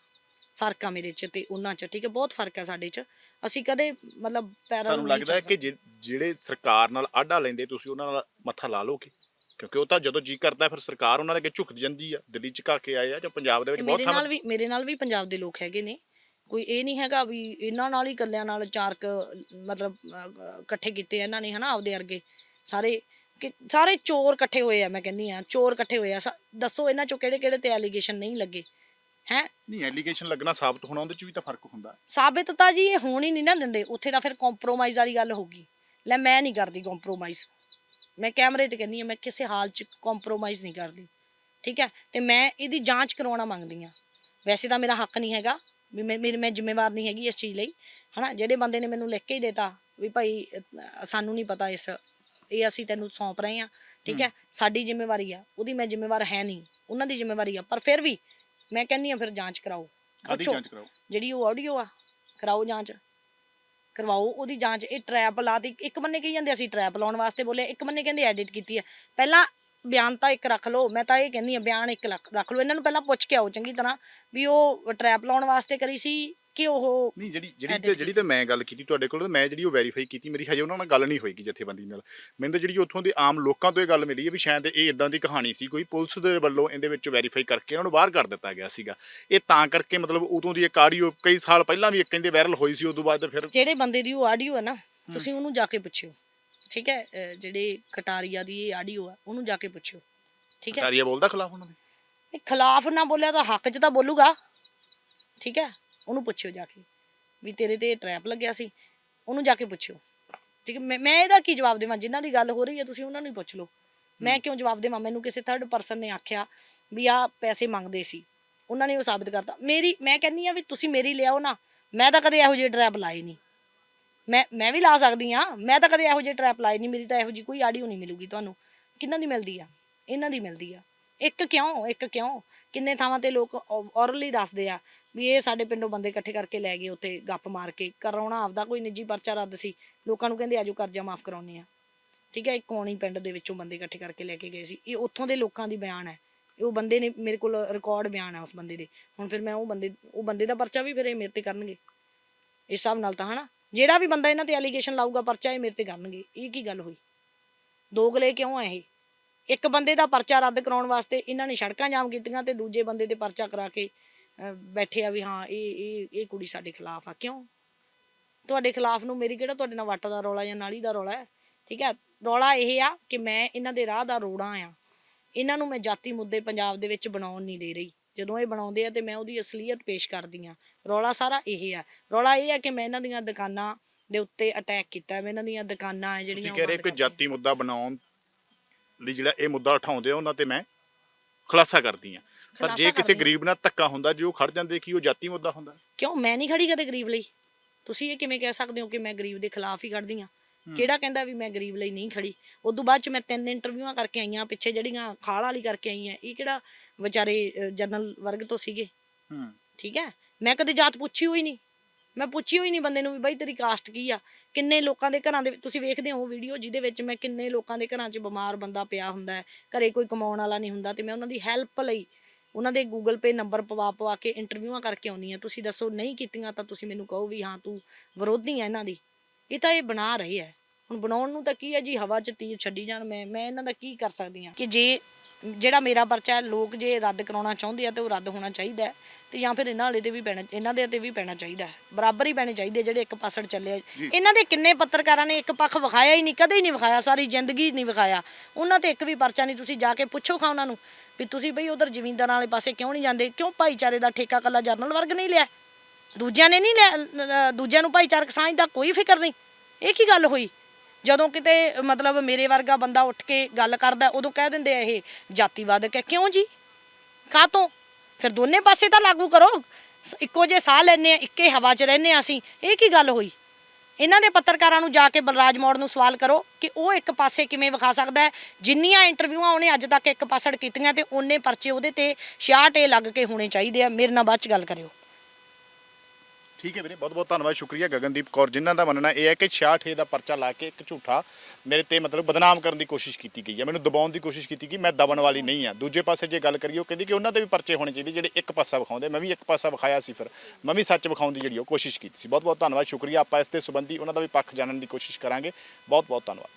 ਫ਼ਰਕ ਆ ਮੇਰੇ ਚ ਤੇ ਉਹਨਾਂ ਚ ਠੀਕ ਹੈ ਬਹੁਤ ਫ਼ਰਕ ਆ ਸਾਡੇ ਚ। ਅਸੀਂ ਕਦੇ ਮਤਲਬ ਪੈਰਾਂ ਤੁਹਾਨੂੰ ਲੱਗਦਾ ਹੈ ਕਿ ਜਿਹੜੇ ਸਰਕਾਰ ਨਾਲ ਆਡਾ ਲੈਂਦੇ ਤੁਸੀਂ ਉਹਨਾਂ ਨਾਲ ਮੱਥਾ ਲਾ ਲੋਗੇ ਕਿਉਂਕਿ ਉਹ ਤਾਂ ਜਦੋਂ ਜੀ ਕਰਦਾ ਫਿਰ ਸਰਕਾਰ ਉਹਨਾਂ ਦੇ ਅੱਗੇ ਝੁਕ ਜਾਂਦੀ ਆ ਦਿੱਲੀ ਝੁਕਾ ਕੇ ਆਏ ਆ ਜਾਂ ਪੰਜਾਬ ਦੇ ਵਿੱਚ ਬਹੁਤ ਮੇਰੇ ਥਾਂ ਨਾਲ ਵੀ ਮੇਰੇ ਨਾਲ ਵੀ ਪੰਜਾਬ ਦੇ ਲੋਕ ਹੈਗੇ ਨੇ। ਕੋਈ ਇਹ ਨਹੀਂ ਹੈਗਾ ਵੀ ਇਹਨਾਂ ਨਾਲ ਹੀ ਇਕੱਲਿਆਂ ਨਾਲ ਚਾਰ ਕੁ ਮਤਲਬ ਅਹ, ਇਕੱਠੇ ਕੀਤੇ ਆ ਇਹਨਾਂ ਨੇ ਹਨਾ ਆਪਦੇ ਅਰਗੇ ਸਾਰੇ ਕਿ ਸਾਰੇ ਚੋਰ ਇਕੱਠੇ ਹੋਏ ਆ ਮੈਂ ਕਹਿੰਨੀ ਆ ਚੋਰ ਇਕੱਠੇ ਹੋਏ ਆ। ਸ- ਦੱਸੋ ਇਹਨਾਂ ਚੋਂ ਕਿਹੜੇ ਕਿਹੜੇ ਤੇ ਐਲੀਗੇਸ਼ਨ ਨਹੀਂ ਲੱਗੇ? ਹੈ? ਨਹੀਂ ਐਲੀਗੇਸ਼ਨ ਲੱਗਣਾ ਸਾਬਤ ਹੋਣਾ ਉਹਦੇ ਚ ਵੀ ਤਾਂ ਫ਼ਰਕ ਹੁੰਦਾ। ਸਾਬਿਤ ਤਾਂ ਜੀ ਇਹ ਹੋਣ ਹੀ ਨਹੀਂ ਨਾ ਦਿੰਦੇ। ਉੱਥੇ ਤਾਂ ਫਿਰ ਕੰਪਰੋਮਾਈਜ਼ ਵਾਲੀ ਗੱਲ ਹੋਗੀ ਲੈ ਮੈਂ ਨਹੀਂ ਕਰਦੀ ਕੰਪਰੋਮਾਈਜ਼ ਮੈਂ ਕੈਮਰੇ ਤੇ ਕਹਿੰਦੀ ਹਾਂ ਮੈਂ ਕਿਸੇ ਹਾਲ 'ਚ ਕੰਪਰੋਮਾਈਜ਼ ਨਹੀਂ ਕਰਦੀ। ਠੀਕ ਹੈ? ਤੇ ਮੈਂ ਇਹਦੀ ਜਾਂਚ ਕਰਵਾਉਣਾ ਮੰਗਦੀ ਹਾਂ ਵੈਸੇ ਤਾਂ ਮੇਰਾ ਹੱਕ ਨਹੀਂ ਹੈਗਾ। ਵੀ ਮੈਂ ਮੇਰੀ ਮੈਂ ਜ਼ਿੰਮੇਵਾਰ ਨਹੀਂ ਹੈਗੀ ਇਸ ਚੀਜ਼ ਲਈ ਹਨਾ? ਜਿਹੜੇ ਬੰਦੇ ਨੇ ਮੈਨੂੰ ਲਿਖ ਕੇ ਹੀ ਦੇਤਾ ਵੀ ਭਾਈ ਸਾਨੂੰ ਨਹੀਂ ਪਤਾ ਇਸ ਇਹ ਅਸੀਂ ਤੈਨੂੰ ਸੌਂਪ ਰਹੇ ਹਾਂ ਠੀਕ ਹੈ? ਸਾਡੀ ਜ਼ਿੰਮੇਵਾਰੀ ਆ ਉਹਦੀ ਮੈਂ ਜ਼ਿੰਮੇਵਾਰ ਹੈ ਨਹੀਂ ਉਹਨਾਂ ਦੀ ਜ਼ਿੰਮੇਵਾਰੀ ਆ ਪਰ ਫਿਰ ਵੀ ਮੈਂ ਕਹਿੰਦੀ ਹਾਂ ਫਿਰ ਜਾਂਚ ਕਰਾਓ ਪੁੱਛੋ। ਜਾਂਚ ਕਰਾਓ। ਜਿਹੜੀ ਉਹ ਆਡੀਓ ਆ ਕਰਾਓ ਜਾਂਚ ਕਰਵਾਓ ਉਹਦੀ ਜਾਂਚ ਇਹ ਟਰੈਪ ਲਾਤੀ ਇੱਕ ਬੰਨੇ ਕਹੀ ਜਾਂਦੇ ਅਸੀਂ ਟਰੈਪ ਲਾਉਣ ਵਾਸਤੇ ਬੋਲੇ ਇੱਕ ਬੰਨੇ ਕਹਿੰਦੇ ਐਡਿਟ ਕੀਤੀ ਹੈ ਪਹਿਲਾਂ ਬਿਆਨ ਤਾਂ ਇੱਕ ਰੱਖ ਲਓ ਮੈਂ ਤਾਂ ਇਹ ਕਹਿੰਦੀ ਆ ਬਿਆਨ ਇੱਕ ਲੱਖ ਰੱਖ ਲਓ। ਇਹਨਾਂ ਨੂੰ ਪਹਿਲਾਂ ਪੁੱਛ ਕੇ ਆਓ ਚੰਗੀ ਤਰ੍ਹਾਂ ਵੀ ਉਹ ਟਰੈਪ ਲਾਉਣ ਵਾਸਤੇ ਕਰੀ ਸੀ ਕਿ ਉਹ ਨਹੀਂ ਜਿਹੜੀ ਜਿਹੜੀ ਤੇ ਜਿਹੜੀ ਤੇ ਮੈਂ ਗੱਲ ਕੀਤੀ ਤੁਹਾਡੇ ਕੋਲ ਮੈਂ ਜਿਹੜੀ ਉਹ ਵੈਰੀਫਾਈ ਕੀਤੀ ਮੇਰੀ ਹਜੇ ਉਹਨਾਂ ਨਾਲ ਗੱਲ ਨਹੀਂ ਹੋਏਗੀ ਜਥੇਬੰਦੀ ਨਾਲ। ਮੈਨੂੰ ਤਾਂ ਜਿਹੜੀ ਉੱਥੋਂ ਦੇ ਆਮ ਲੋਕਾਂ ਤੋਂ ਇਹ ਗੱਲ ਮਿਲੀ ਹੈ ਵੀ ਸ਼ਾਇਦ ਇਹ ਇਦਾਂ ਦੀ ਕਹਾਣੀ ਸੀ ਕੋਈ ਪੁਲਿਸ ਦੇ ਵੱਲੋਂ ਇਹਦੇ ਵਿੱਚ ਵੈਰੀਫਾਈ ਕਰਕੇ ਉਹਨਾਂ ਨੂੰ ਬਾਹਰ ਕਰ ਦਿੱਤਾ ਗਿਆ ਸੀਗਾ। ਇਹ ਤਾਂ ਕਰਕੇ ਮਤਲਬ ਉਦੋਂ ਦੀ ਇੱਕ ਆਡੀਓ ਕਈ ਸਾਲ ਪਹਿਲਾਂ ਵੀ ਇੱਕ ਕਹਿੰਦੇ ਵਾਇਰਲ ਹੋਈ ਸੀ ਉਦੋਂ ਬਾਅਦ ਫਿਰ ਜਿਹੜੇ ਬੰਦੇ ਦੀ ਉਹ ਆਡੀਓ ਹੈ ਨਾ ਤੁਸੀਂ ਉਹਨੂੰ ਜਾ ਕੇ ਪੁੱਛਿਓ। ਠੀਕ ਹੈ ਜਿਹੜੇ ਕਟਾਰੀਆ ਦੀ ਆਡੀਓ ਆ ਉਹਨੂੰ ਜਾ ਕੇ ਪੁੱਛਿਓ। ਠੀਕ ਹੈ? ਕਾਰੀਆ ਬੋਲਦਾ ਖਿਲਾਫ ਉਹਨਾਂ ਦੇ? ਖਿਲਾਫ ਨਾ ਬੋਲਿਆ ਤਾਂ ਹੱਕ 'ਚ ਤਾਂ ਬੋਲੂਗਾ। ਠੀਕ ਹੈ? ਉਹਨੂੰ ਪੁੱਛਿਓ ਜਾ ਕੇ ਵੀ ਤੇਰੇ ਤੇ ਟਰੈਪ ਲੱਗਿਆ ਸੀ ਉਹਨੂੰ ਜਾ ਕੇ ਪੁੱਛਿਓ। ਠੀਕ ਹੈ? ਮੈਂ ਇਹਦਾ ਕੀ ਜਵਾਬ ਦੇਵਾਂ? ਜਿਨ੍ਹਾਂ ਦੀ ਗੱਲ ਹੋ ਰਹੀ ਹੈ ਤੁਸੀਂ ਉਹਨਾਂ ਨੂੰ ਹੀ ਪੁੱਛ ਲਓ। ਮੈਂ ਕਿਉਂ ਜਵਾਬ ਦੇਵਾਂ? ਮੈਨੂੰ ਕਿਸੇ ਥਰਡ ਪਰਸਨ ਨੇ ਆਖਿਆ ਵੀ ਆ ਪੈਸੇ ਮੰਗਦੇ ਸੀ। ਉਹਨਾਂ ਨੇ ਉਹ ਸਾਬਿਤ ਕਰਤਾ। ਮੇਰੀ ਮੈਂ ਕਹਿੰਨੀ ਆ ਵੀ ਤੁਸੀਂ ਮੇਰੀ ਲਿਆਓ ਨਾ। ਮੈਂ ਤਾਂ ਕਦੇ ਇਹੋ ਜਿਹੇ ਟਰੈਪ ਲਾਏ ਨਹੀਂ। ਮੈਂ ਮੈਂ ਵੀ ਲਾ ਸਕਦੀ ਆ ਮੈਂ ਤਾਂ ਕਦੇ ਇਹੋ ਜਿਹੇ ਟਰੈਪ ਲਾਏ ਨਹੀਂ ਮੇਰੀ ਤਾਂ ਇਹੋ ਜਿਹੀ ਕੋਈ ਆਡੀਓ ਨਹੀਂ ਮਿਲੂਗੀ ਤੁਹਾਨੂੰ। ਕਿੰਨਾਂ ਦੀ ਮਿਲਦੀ ਆ? ਇਹਨਾਂ ਦੀ ਮਿਲਦੀ ਆ। ਇੱਕ ਕਿਉਂ? ਇੱਕ ਕਿਉਂ? ਕਿੰਨੇ ਥਾਵਾਂ ਤੇ ਲੋਕ ਔਰਲੀ ਦੱਸਦੇ ਆ ਵੀ ਇਹ ਸਾਡੇ ਪਿੰਡੋਂ ਬੰਦੇ ਇਕੱਠੇ ਕਰਕੇ ਲੈ ਗਏ ਉੱਥੇ ਗੱਪ ਮਾਰ ਕੇ। ਕਰਾਉਣਾ ਆਪਦਾ ਕੋਈ ਨਿੱਜੀ ਪਰਚਾ ਰੱਦ ਸੀ। ਲੋਕਾਂ ਨੂੰ ਕਹਿੰਦੇ, ਆਜੋ ਕਰਜ਼ਾ ਮਾਫ ਕਰਾਉਣੇ ਆ। ਠੀਕ ਹੈ ਇੱਕ ਕੋਣੀ ਪਿੰਡ ਦੇ ਵਿੱਚੋਂ ਬੰਦੇ ਇਕੱਠੇ ਕਰਕੇ ਲੈ ਕੇ ਗਏ ਸੀ। ਇਹ ਉੱਥੋਂ ਦੇ ਲੋਕਾਂ ਦੀ ਬਿਆਨ ਹੈ। ਉਹ ਬੰਦੇ ਨੇ ਮੇਰੇ ਕੋਲ ਰਿਕਾਰਡ ਬਿਆਨ ਹੈ ਉਸ ਬੰਦੇ ਦੇ। ਹੁਣ ਫਿਰ ਮੈਂ ਉਹ ਬੰਦੇ ਉਹ ਬੰਦੇ ਦਾ ਪਰਚਾ ਵੀ ਫਿਰ ਇਹ ਮੇਰੇ ਤੇ ਕਰਨਗੇ। ਇਸ ਹਿਸਾਬ ਨਾਲ ਤਾਂ ਹਨਾ। ਜਿਹੜਾ ਵੀ ਬੰਦਾ ਇਹਨਾਂ ਤੇ ਐਲੀਗੇਸ਼ਨ ਲਾਊਗਾ, ਪਰਚਾ ਇਹ ਮੇਰੇ ਤੇ ਕਰਨਗੇ। ਇਹ ਕੀ ਗੱਲ ਹੋਈ? ਦੋਗਲੇ ਕਿਉਂ ਆ ਇਹ? ਇੱਕ ਬੰਦੇ ਦਾ ਪਰਚਾ ਰੱਦ ਕਰਾਉਣ ਵਾਸਤੇ ਇਹਨਾਂ ਨੇ ਸੜਕਾਂ ਜਾਮ ਕੀਤੀਆਂ ਤੇ ਦੂਜੇ ਬੰਦੇ ਤੇ ਪਰਚਾ ਕਰਾ ਕੇ ਬੈਠੇ ਆ ਵੀ ਹਾਂ, ਇਹ ਇਹ ਇਹ ਕੁੜੀ ਸਾਡੇ ਖਿਲਾਫ ਆ। ਕਿਉਂ? ਤੁਹਾਡੇ ਖਿਲਾਫ ਨੂੰ ਮੇਰੀ ਕਿਹੜਾ ਤੁਹਾਡੇ ਨਾਲ ਵੱਟ ਦਾ ਰੌਲਾ ਜਾਂ ਨਾਲੀ ਦਾ ਰੌਲਾ ਹੈ? ਠੀਕ ਹੈ? ਰੌਲਾ ਇਹ ਆ ਕਿ ਮੈਂ ਇਹਨਾਂ ਦੇ ਰਾਹ ਦਾ ਰੋੜਾ ਆ। ਇਹਨਾਂ ਨੂੰ ਮੈਂ ਜਾਤੀ ਮੁੱਦੇ ਪੰਜਾਬ ਦੇ ਵਿੱਚ ਬਣਾਉਣ ਨਹੀਂ ਦੇ ਰਹੀ। ਜਦੋਂ ਇਹ ਬਣਾਉਂਦੇ ਆ ਤੇ ਮੈਂ ਉਹਦੀ ਅਸਲੀਅਤ ਪੇਸ਼ ਕਰਦੀ ਆ ਰੌਲਾ ਸਾਰਾ ਇਹ ਆ। ਰੌਲਾ ਇਹ ਆ ਕਿ ਮੈਂ ਇਹਨਾਂ ਦੀਆਂ ਦੁਕਾਨਾਂ ਦੇ ਉੱਤੇ ਅਟੈਕ ਕੀਤਾ ਮੈਂ ਇਹਨਾਂ ਦੀਆਂ ਦੁਕਾਨਾਂ ਆ ਜਿਹੜੀਆਂ ਤੁਸੀਂ ਉਹ ਕਹਿ ਰਹੇ ਬੰਦ ਕਿ ਕਰਤੀਆਂ। ਜਾਤੀ ਮੁੱਦਾ ਬਣਾਉਣ ਲਈ ਜਿਹੜਾ ਇਹ ਮੁੱਦਾ ਉਠਾਉਂਦੇ ਆ ਉਹਨਾਂ ਤੇ ਮੈਂ ਖੁਲਾਸਾ ਕਰਦੀ ਆ ਪਰ ਜੇ ਕਿਸੇ। ਗਰੀਬ ਨਾਲ ਧੱਕਾ ਹੁੰਦਾ ਜੋ ਖੜ ਜਾਂਦੇ ਕੀ ਉਹ ਜਾਤੀ ਮੁੱਦਾ ਹੁੰਦਾ? ਕਿਉਂ? ਮੈਂ ਨਹੀਂ ਖੜੀ ਕਦੇ ਗਰੀਬ ਲਈ। ਤੁਸੀਂ ਇਹ ਕਿਵੇਂ ਕਹਿ ਸਕਦੇ ਹੋ ਕਿ ਮੈਂ ਗਰੀਬ ਦੇ ਖਿਲਾਫ ਹੀ ਖੜਦੀ ਆ ਕਿਹੜਾ ਕਹਿੰਦਾ ਵੀ ਮੈਂ ਗਰੀਬ ਲਈ ਨਹੀਂ ਖੜੀ? ਉਦੋਂ ਬਾਅਦ ਚ ਮੈਂ ਤਿੰਨ ਇੰਟਰਵਿਊਆਂ ਕਰਕੇ ਆਈਆਂ ਪਿੱਛੇ ਜਿਹੜੀਆਂ ਖਾਲ ਵਾਲੀ ਕਰਕੇ ਆਈਆਂ ਇਹ ਕਿਹੜਾ ਵਿਚਾਰੇ ਜਨਰਲ ਵਰਗ ਤੋਂ ਸੀਗੇ। ਹੂੰ। ਠੀਕ ਹੈ? ਮੈਂ ਕਦੇ ਜਾਤ ਪੁੱਛੀ ਹੋਈ ਨਹੀਂ। ਮੈਂ ਪੁੱਛੀ ਹੋਈ ਨਹੀਂ ਬੰਦੇ ਨੂੰ ਵੀ ਬਾਈ ਤੇਰੀ ਕਾਸਟ ਕੀ ਆ? ਕਿੰਨੇ ਲੋਕਾਂ ਦੇ ਘਰਾਂ ਦੇ ਤੁਸੀਂ ਵੇਖਦੇ ਹੋ ਵੀਡੀਓ ਜਿਹਦੇ ਵਿੱਚ ਮੈਂ ਕਿੰਨੇ ਲੋਕਾਂ ਦੇ ਘਰਾਂ 'ਚ ਬਿਮਾਰ ਬੰਦਾ ਪਿਆ ਹੁੰਦਾ ਹੈ। ਘਰੇ ਕੋਈ ਕਮਾਉਣ ਵਾਲਾ ਨਹੀਂ ਹੁੰਦਾ ਤੇ ਮੈਂ ਉਹਨਾਂ ਦੀ ਹੈਲਪ ਲਈ ਉਹਨਾਂ ਦੇ ਗੂਗਲ ਪੇ ਨੰਬਰ ਪਵਾ ਪਵਾ ਕੇ ਇੰਟਰਵਿਊਆਂ ਕਰਕੇ ਆਉਣੀ ਆ ਤੁਸੀਂ ਦੱਸੋ ਨਹੀਂ ਕੀਤੀਆਂ ਤਾਂ ਤੁਸੀਂ ਮੈਨੂੰ ਕਹੋ ਵੀ ਹਾਂ ਤੂੰ ਵਿਰੋਧੀ ਆ ਇਹਨਾਂ ਦੀ। ਇਹ ਤਾਂ ਇਹ ਬਣਾ ਰਹੀ ਹੈ। ਹੁਣ ਬਣਾਉਣ ਨੂੰ ਤਾਂ ਕੀ ਹੈ ਜੀ? ਹਵਾ 'ਚ ਤੀਰ ਛੱਡੀ ਜਾਣ। ਮੈਂ ਮੈਂ ਇਹਨਾਂ ਦਾ ਕੀ ਕਰ ਸਕਦੀ ਆ ਕਿ ਜੇ ਜਿਹੜਾ ਮੇਰਾ ਪਰਚਾ ਹੈ ਲੋਕ ਜੇ ਰੱਦ ਕਰਾਉਣਾ ਚਾਹੁੰਦੇ ਆ ਤੇ ਉਹ ਰੱਦ ਹੋਣਾ ਚਾਹੀਦਾ ਹੈ ਤੇ ਜਾਂ ਫਿਰ ਇਹਨਾਂ ਵਾਲੇ ਤੇ ਵੀ ਪੈਣਾ ਇਹਨਾਂ ਦੇ ਤੇ ਵੀ ਪੈਣਾ ਚਾਹੀਦਾ ਹੈ। ਬਰਾਬਰ ਹੀ ਪੈਣੇ ਚਾਹੀਦੇ ਜਿਹੜੇ ਇੱਕ ਪਾਸੜ ਚੱਲੇ ਆ। ਇਹਨਾਂ ਦੇ ਕਿੰਨੇ ਪੱਤਰਕਾਰਾਂ ਨੇ ਇੱਕ ਪੱਖ ਵਿਖਾਇਆ ਹੀ ਨਹੀਂ ਕਦੇ ਹੀ ਨਹੀਂ ਵਿਖਾਇਆ ਸਾਰੀ ਜ਼ਿੰਦਗੀ ਨਹੀਂ ਵਿਖਾਇਆ। ਉਹਨਾਂ ਤੇ ਇੱਕ ਵੀ ਪਰਚਾ ਨਹੀਂ ਤੁਸੀਂ ਜਾ ਕੇ ਪੁੱਛੋ ਖਾ ਉਹਨਾਂ ਨੂੰ ਵੀ ਤੁਸੀਂ ਬਈ ਉਧਰ ਜ਼ਮੀਨਦਾਰਾਂ ਵਾਲੇ ਪਾਸੇ ਕਿਉਂ ਨਹੀਂ ਜਾਂਦੇ? ਕਿਉਂ ਭਾਈਚਾਰੇ ਦਾ ਠੇਕਾ ਕੱਲਾ ਜਰਨਲ ਵਰਗ ਨਹੀਂ ਲਿਆ? ਦੂਜਿਆਂ ਨੇ ਨਹੀਂ ਲਿਆ ਦੂਜਿਆਂ ਨੂੰ ਭਾਈਚਾਰਕ ਸਾਂਝ ਦਾ ਕੋਈ ਫਿਕਰ ਨਹੀਂ। ਇਹ ਕੀ ਗੱਲ ਹੋਈ? ਜਦੋਂ ਕਿਤੇ, ਮਤਲਬ ਮੇਰੇ ਵਰਗਾ ਬੰਦਾ ਉੱਠ ਕੇ ਗੱਲ ਕਰਦਾ, ਉਦੋਂ ਕਹਿ ਦਿੰਦੇ ਆ ਇਹ ਜਾਤੀਵਾਦਕ ਹੈ। ਕਿਉਂ ਜੀ? ਕਾਹਤੋਂ? ਫਿਰ ਦੋਨੇ ਪਾਸੇ ਤਾਂ ਲਾਗੂ ਕਰੋ। ਸ- ਇੱਕੋ ਜੇ ਸਾਹ ਲੈਨੇ ਆ, ਇੱਕੇ ਹਵਾ 'ਚ ਰਹਿੰਦੇ ਆ ਅਸੀਂ। ਇਹ ਕੀ ਗੱਲ ਹੋਈ? ਇਹਨਾਂ ਦੇ ਪੱਤਰਕਾਰਾਂ ਨੂੰ ਜਾ ਕੇ ਬਲਰਾਜ ਮੋੜ ਨੂੰ ਸਵਾਲ ਕਰੋ ਕਿ ਉਹ ਇੱਕ ਪਾਸੇ ਕਿਵੇਂ ਵਿਖਾ ਸਕਦਾ ਹੈ? ਜਿੰਨੀਆਂ ਇੰਟਰਵਿਊਆਂ ਉਹਨੇ ਅੱਜ ਤੱਕ ਇੱਕ ਪਾਸੜ ਕੀਤੀਆਂ ਤੇ ਉਹਨੇ ਪਰਚੇ ਉਹਦੇ ਤੇ 66 ਏ ਲੱਗ ਕੇ ਹੋਣੇ ਚਾਹੀਦੇ ਆ। ਮੇਰੇ ਨਾਲ ਬਾਅਦ ਚ ਗੱਲ ਕਰਿਓ। ਠੀਕ ਹੈ ਵੀਰੇ ਬਹੁਤ ਬਹੁਤ ਧੰਨਵਾਦ, ਸ਼ੁਕਰੀਆ ਗਗਨਦੀਪ ਕੌਰ। ਜਿਨ੍ਹਾਂ ਦਾ ਮੰਨਣਾ ਇਹ ਹੈ ਕਿ 66 ਦਾ ਪਰਚਾ ਲਾ ਕੇ ਇੱਕ ਝੂਠਾ ਮੇਰੇ ਤੇ ਮਤਲਬ ਬਦਨਾਮ ਕਰਨ ਦੀ ਕੋਸ਼ਿਸ਼ ਕੀਤੀ ਗਈ ਹੈ। ਮੈਨੂੰ ਦਬਾਉਣ ਦੀ ਕੋਸ਼ਿਸ਼ ਕੀਤੀ ਗਈ, ਮੈਂ ਦਬਣ ਵਾਲੀ ਨਹੀਂ ਆ ਦੂਜੇ ਪਾਸੇ ਜੇ ਗੱਲ ਕਰੀਏ, ਉਹ ਕਹਿੰਦੀ ਕਿ ਉਹਨਾਂ ਦੇ ਵੀ ਪਰਚੇ ਹੋਣੇ ਚਾਹੀਦੇ, ਜਿਹੜੇ ਇੱਕ ਪਾਸਾ ਵਿਖਾਉਂਦੇ। ਮੈਂ ਵੀ ਇੱਕ ਪਾਸਾ ਵਿਖਾਇਆ ਸੀ ਫਿਰ। ਮੈਂ ਵੀ ਸੱਚ ਵਿਖਾਉਣ ਦੀ ਜਿਹੜੀ ਉਹ ਕੋਸ਼ਿਸ਼ ਕੀਤੀ ਸੀ। ਬਹੁਤ ਬਹੁਤ ਧੰਨਵਾਦ, ਸ਼ੁਕਰੀਆ। ਆਪਾਂ ਇਸ ਦੇ ਸੰਬੰਧੀ ਉਹਨਾਂ ਦਾ ਵੀ ਪੱਖ ਜਾਣਨ ਦੀ ਕੋਸ਼ਿਸ਼ ਕਰਾਂਗੇ। ਬਹੁਤ ਬਹੁਤ ਧੰਨਵਾਦ।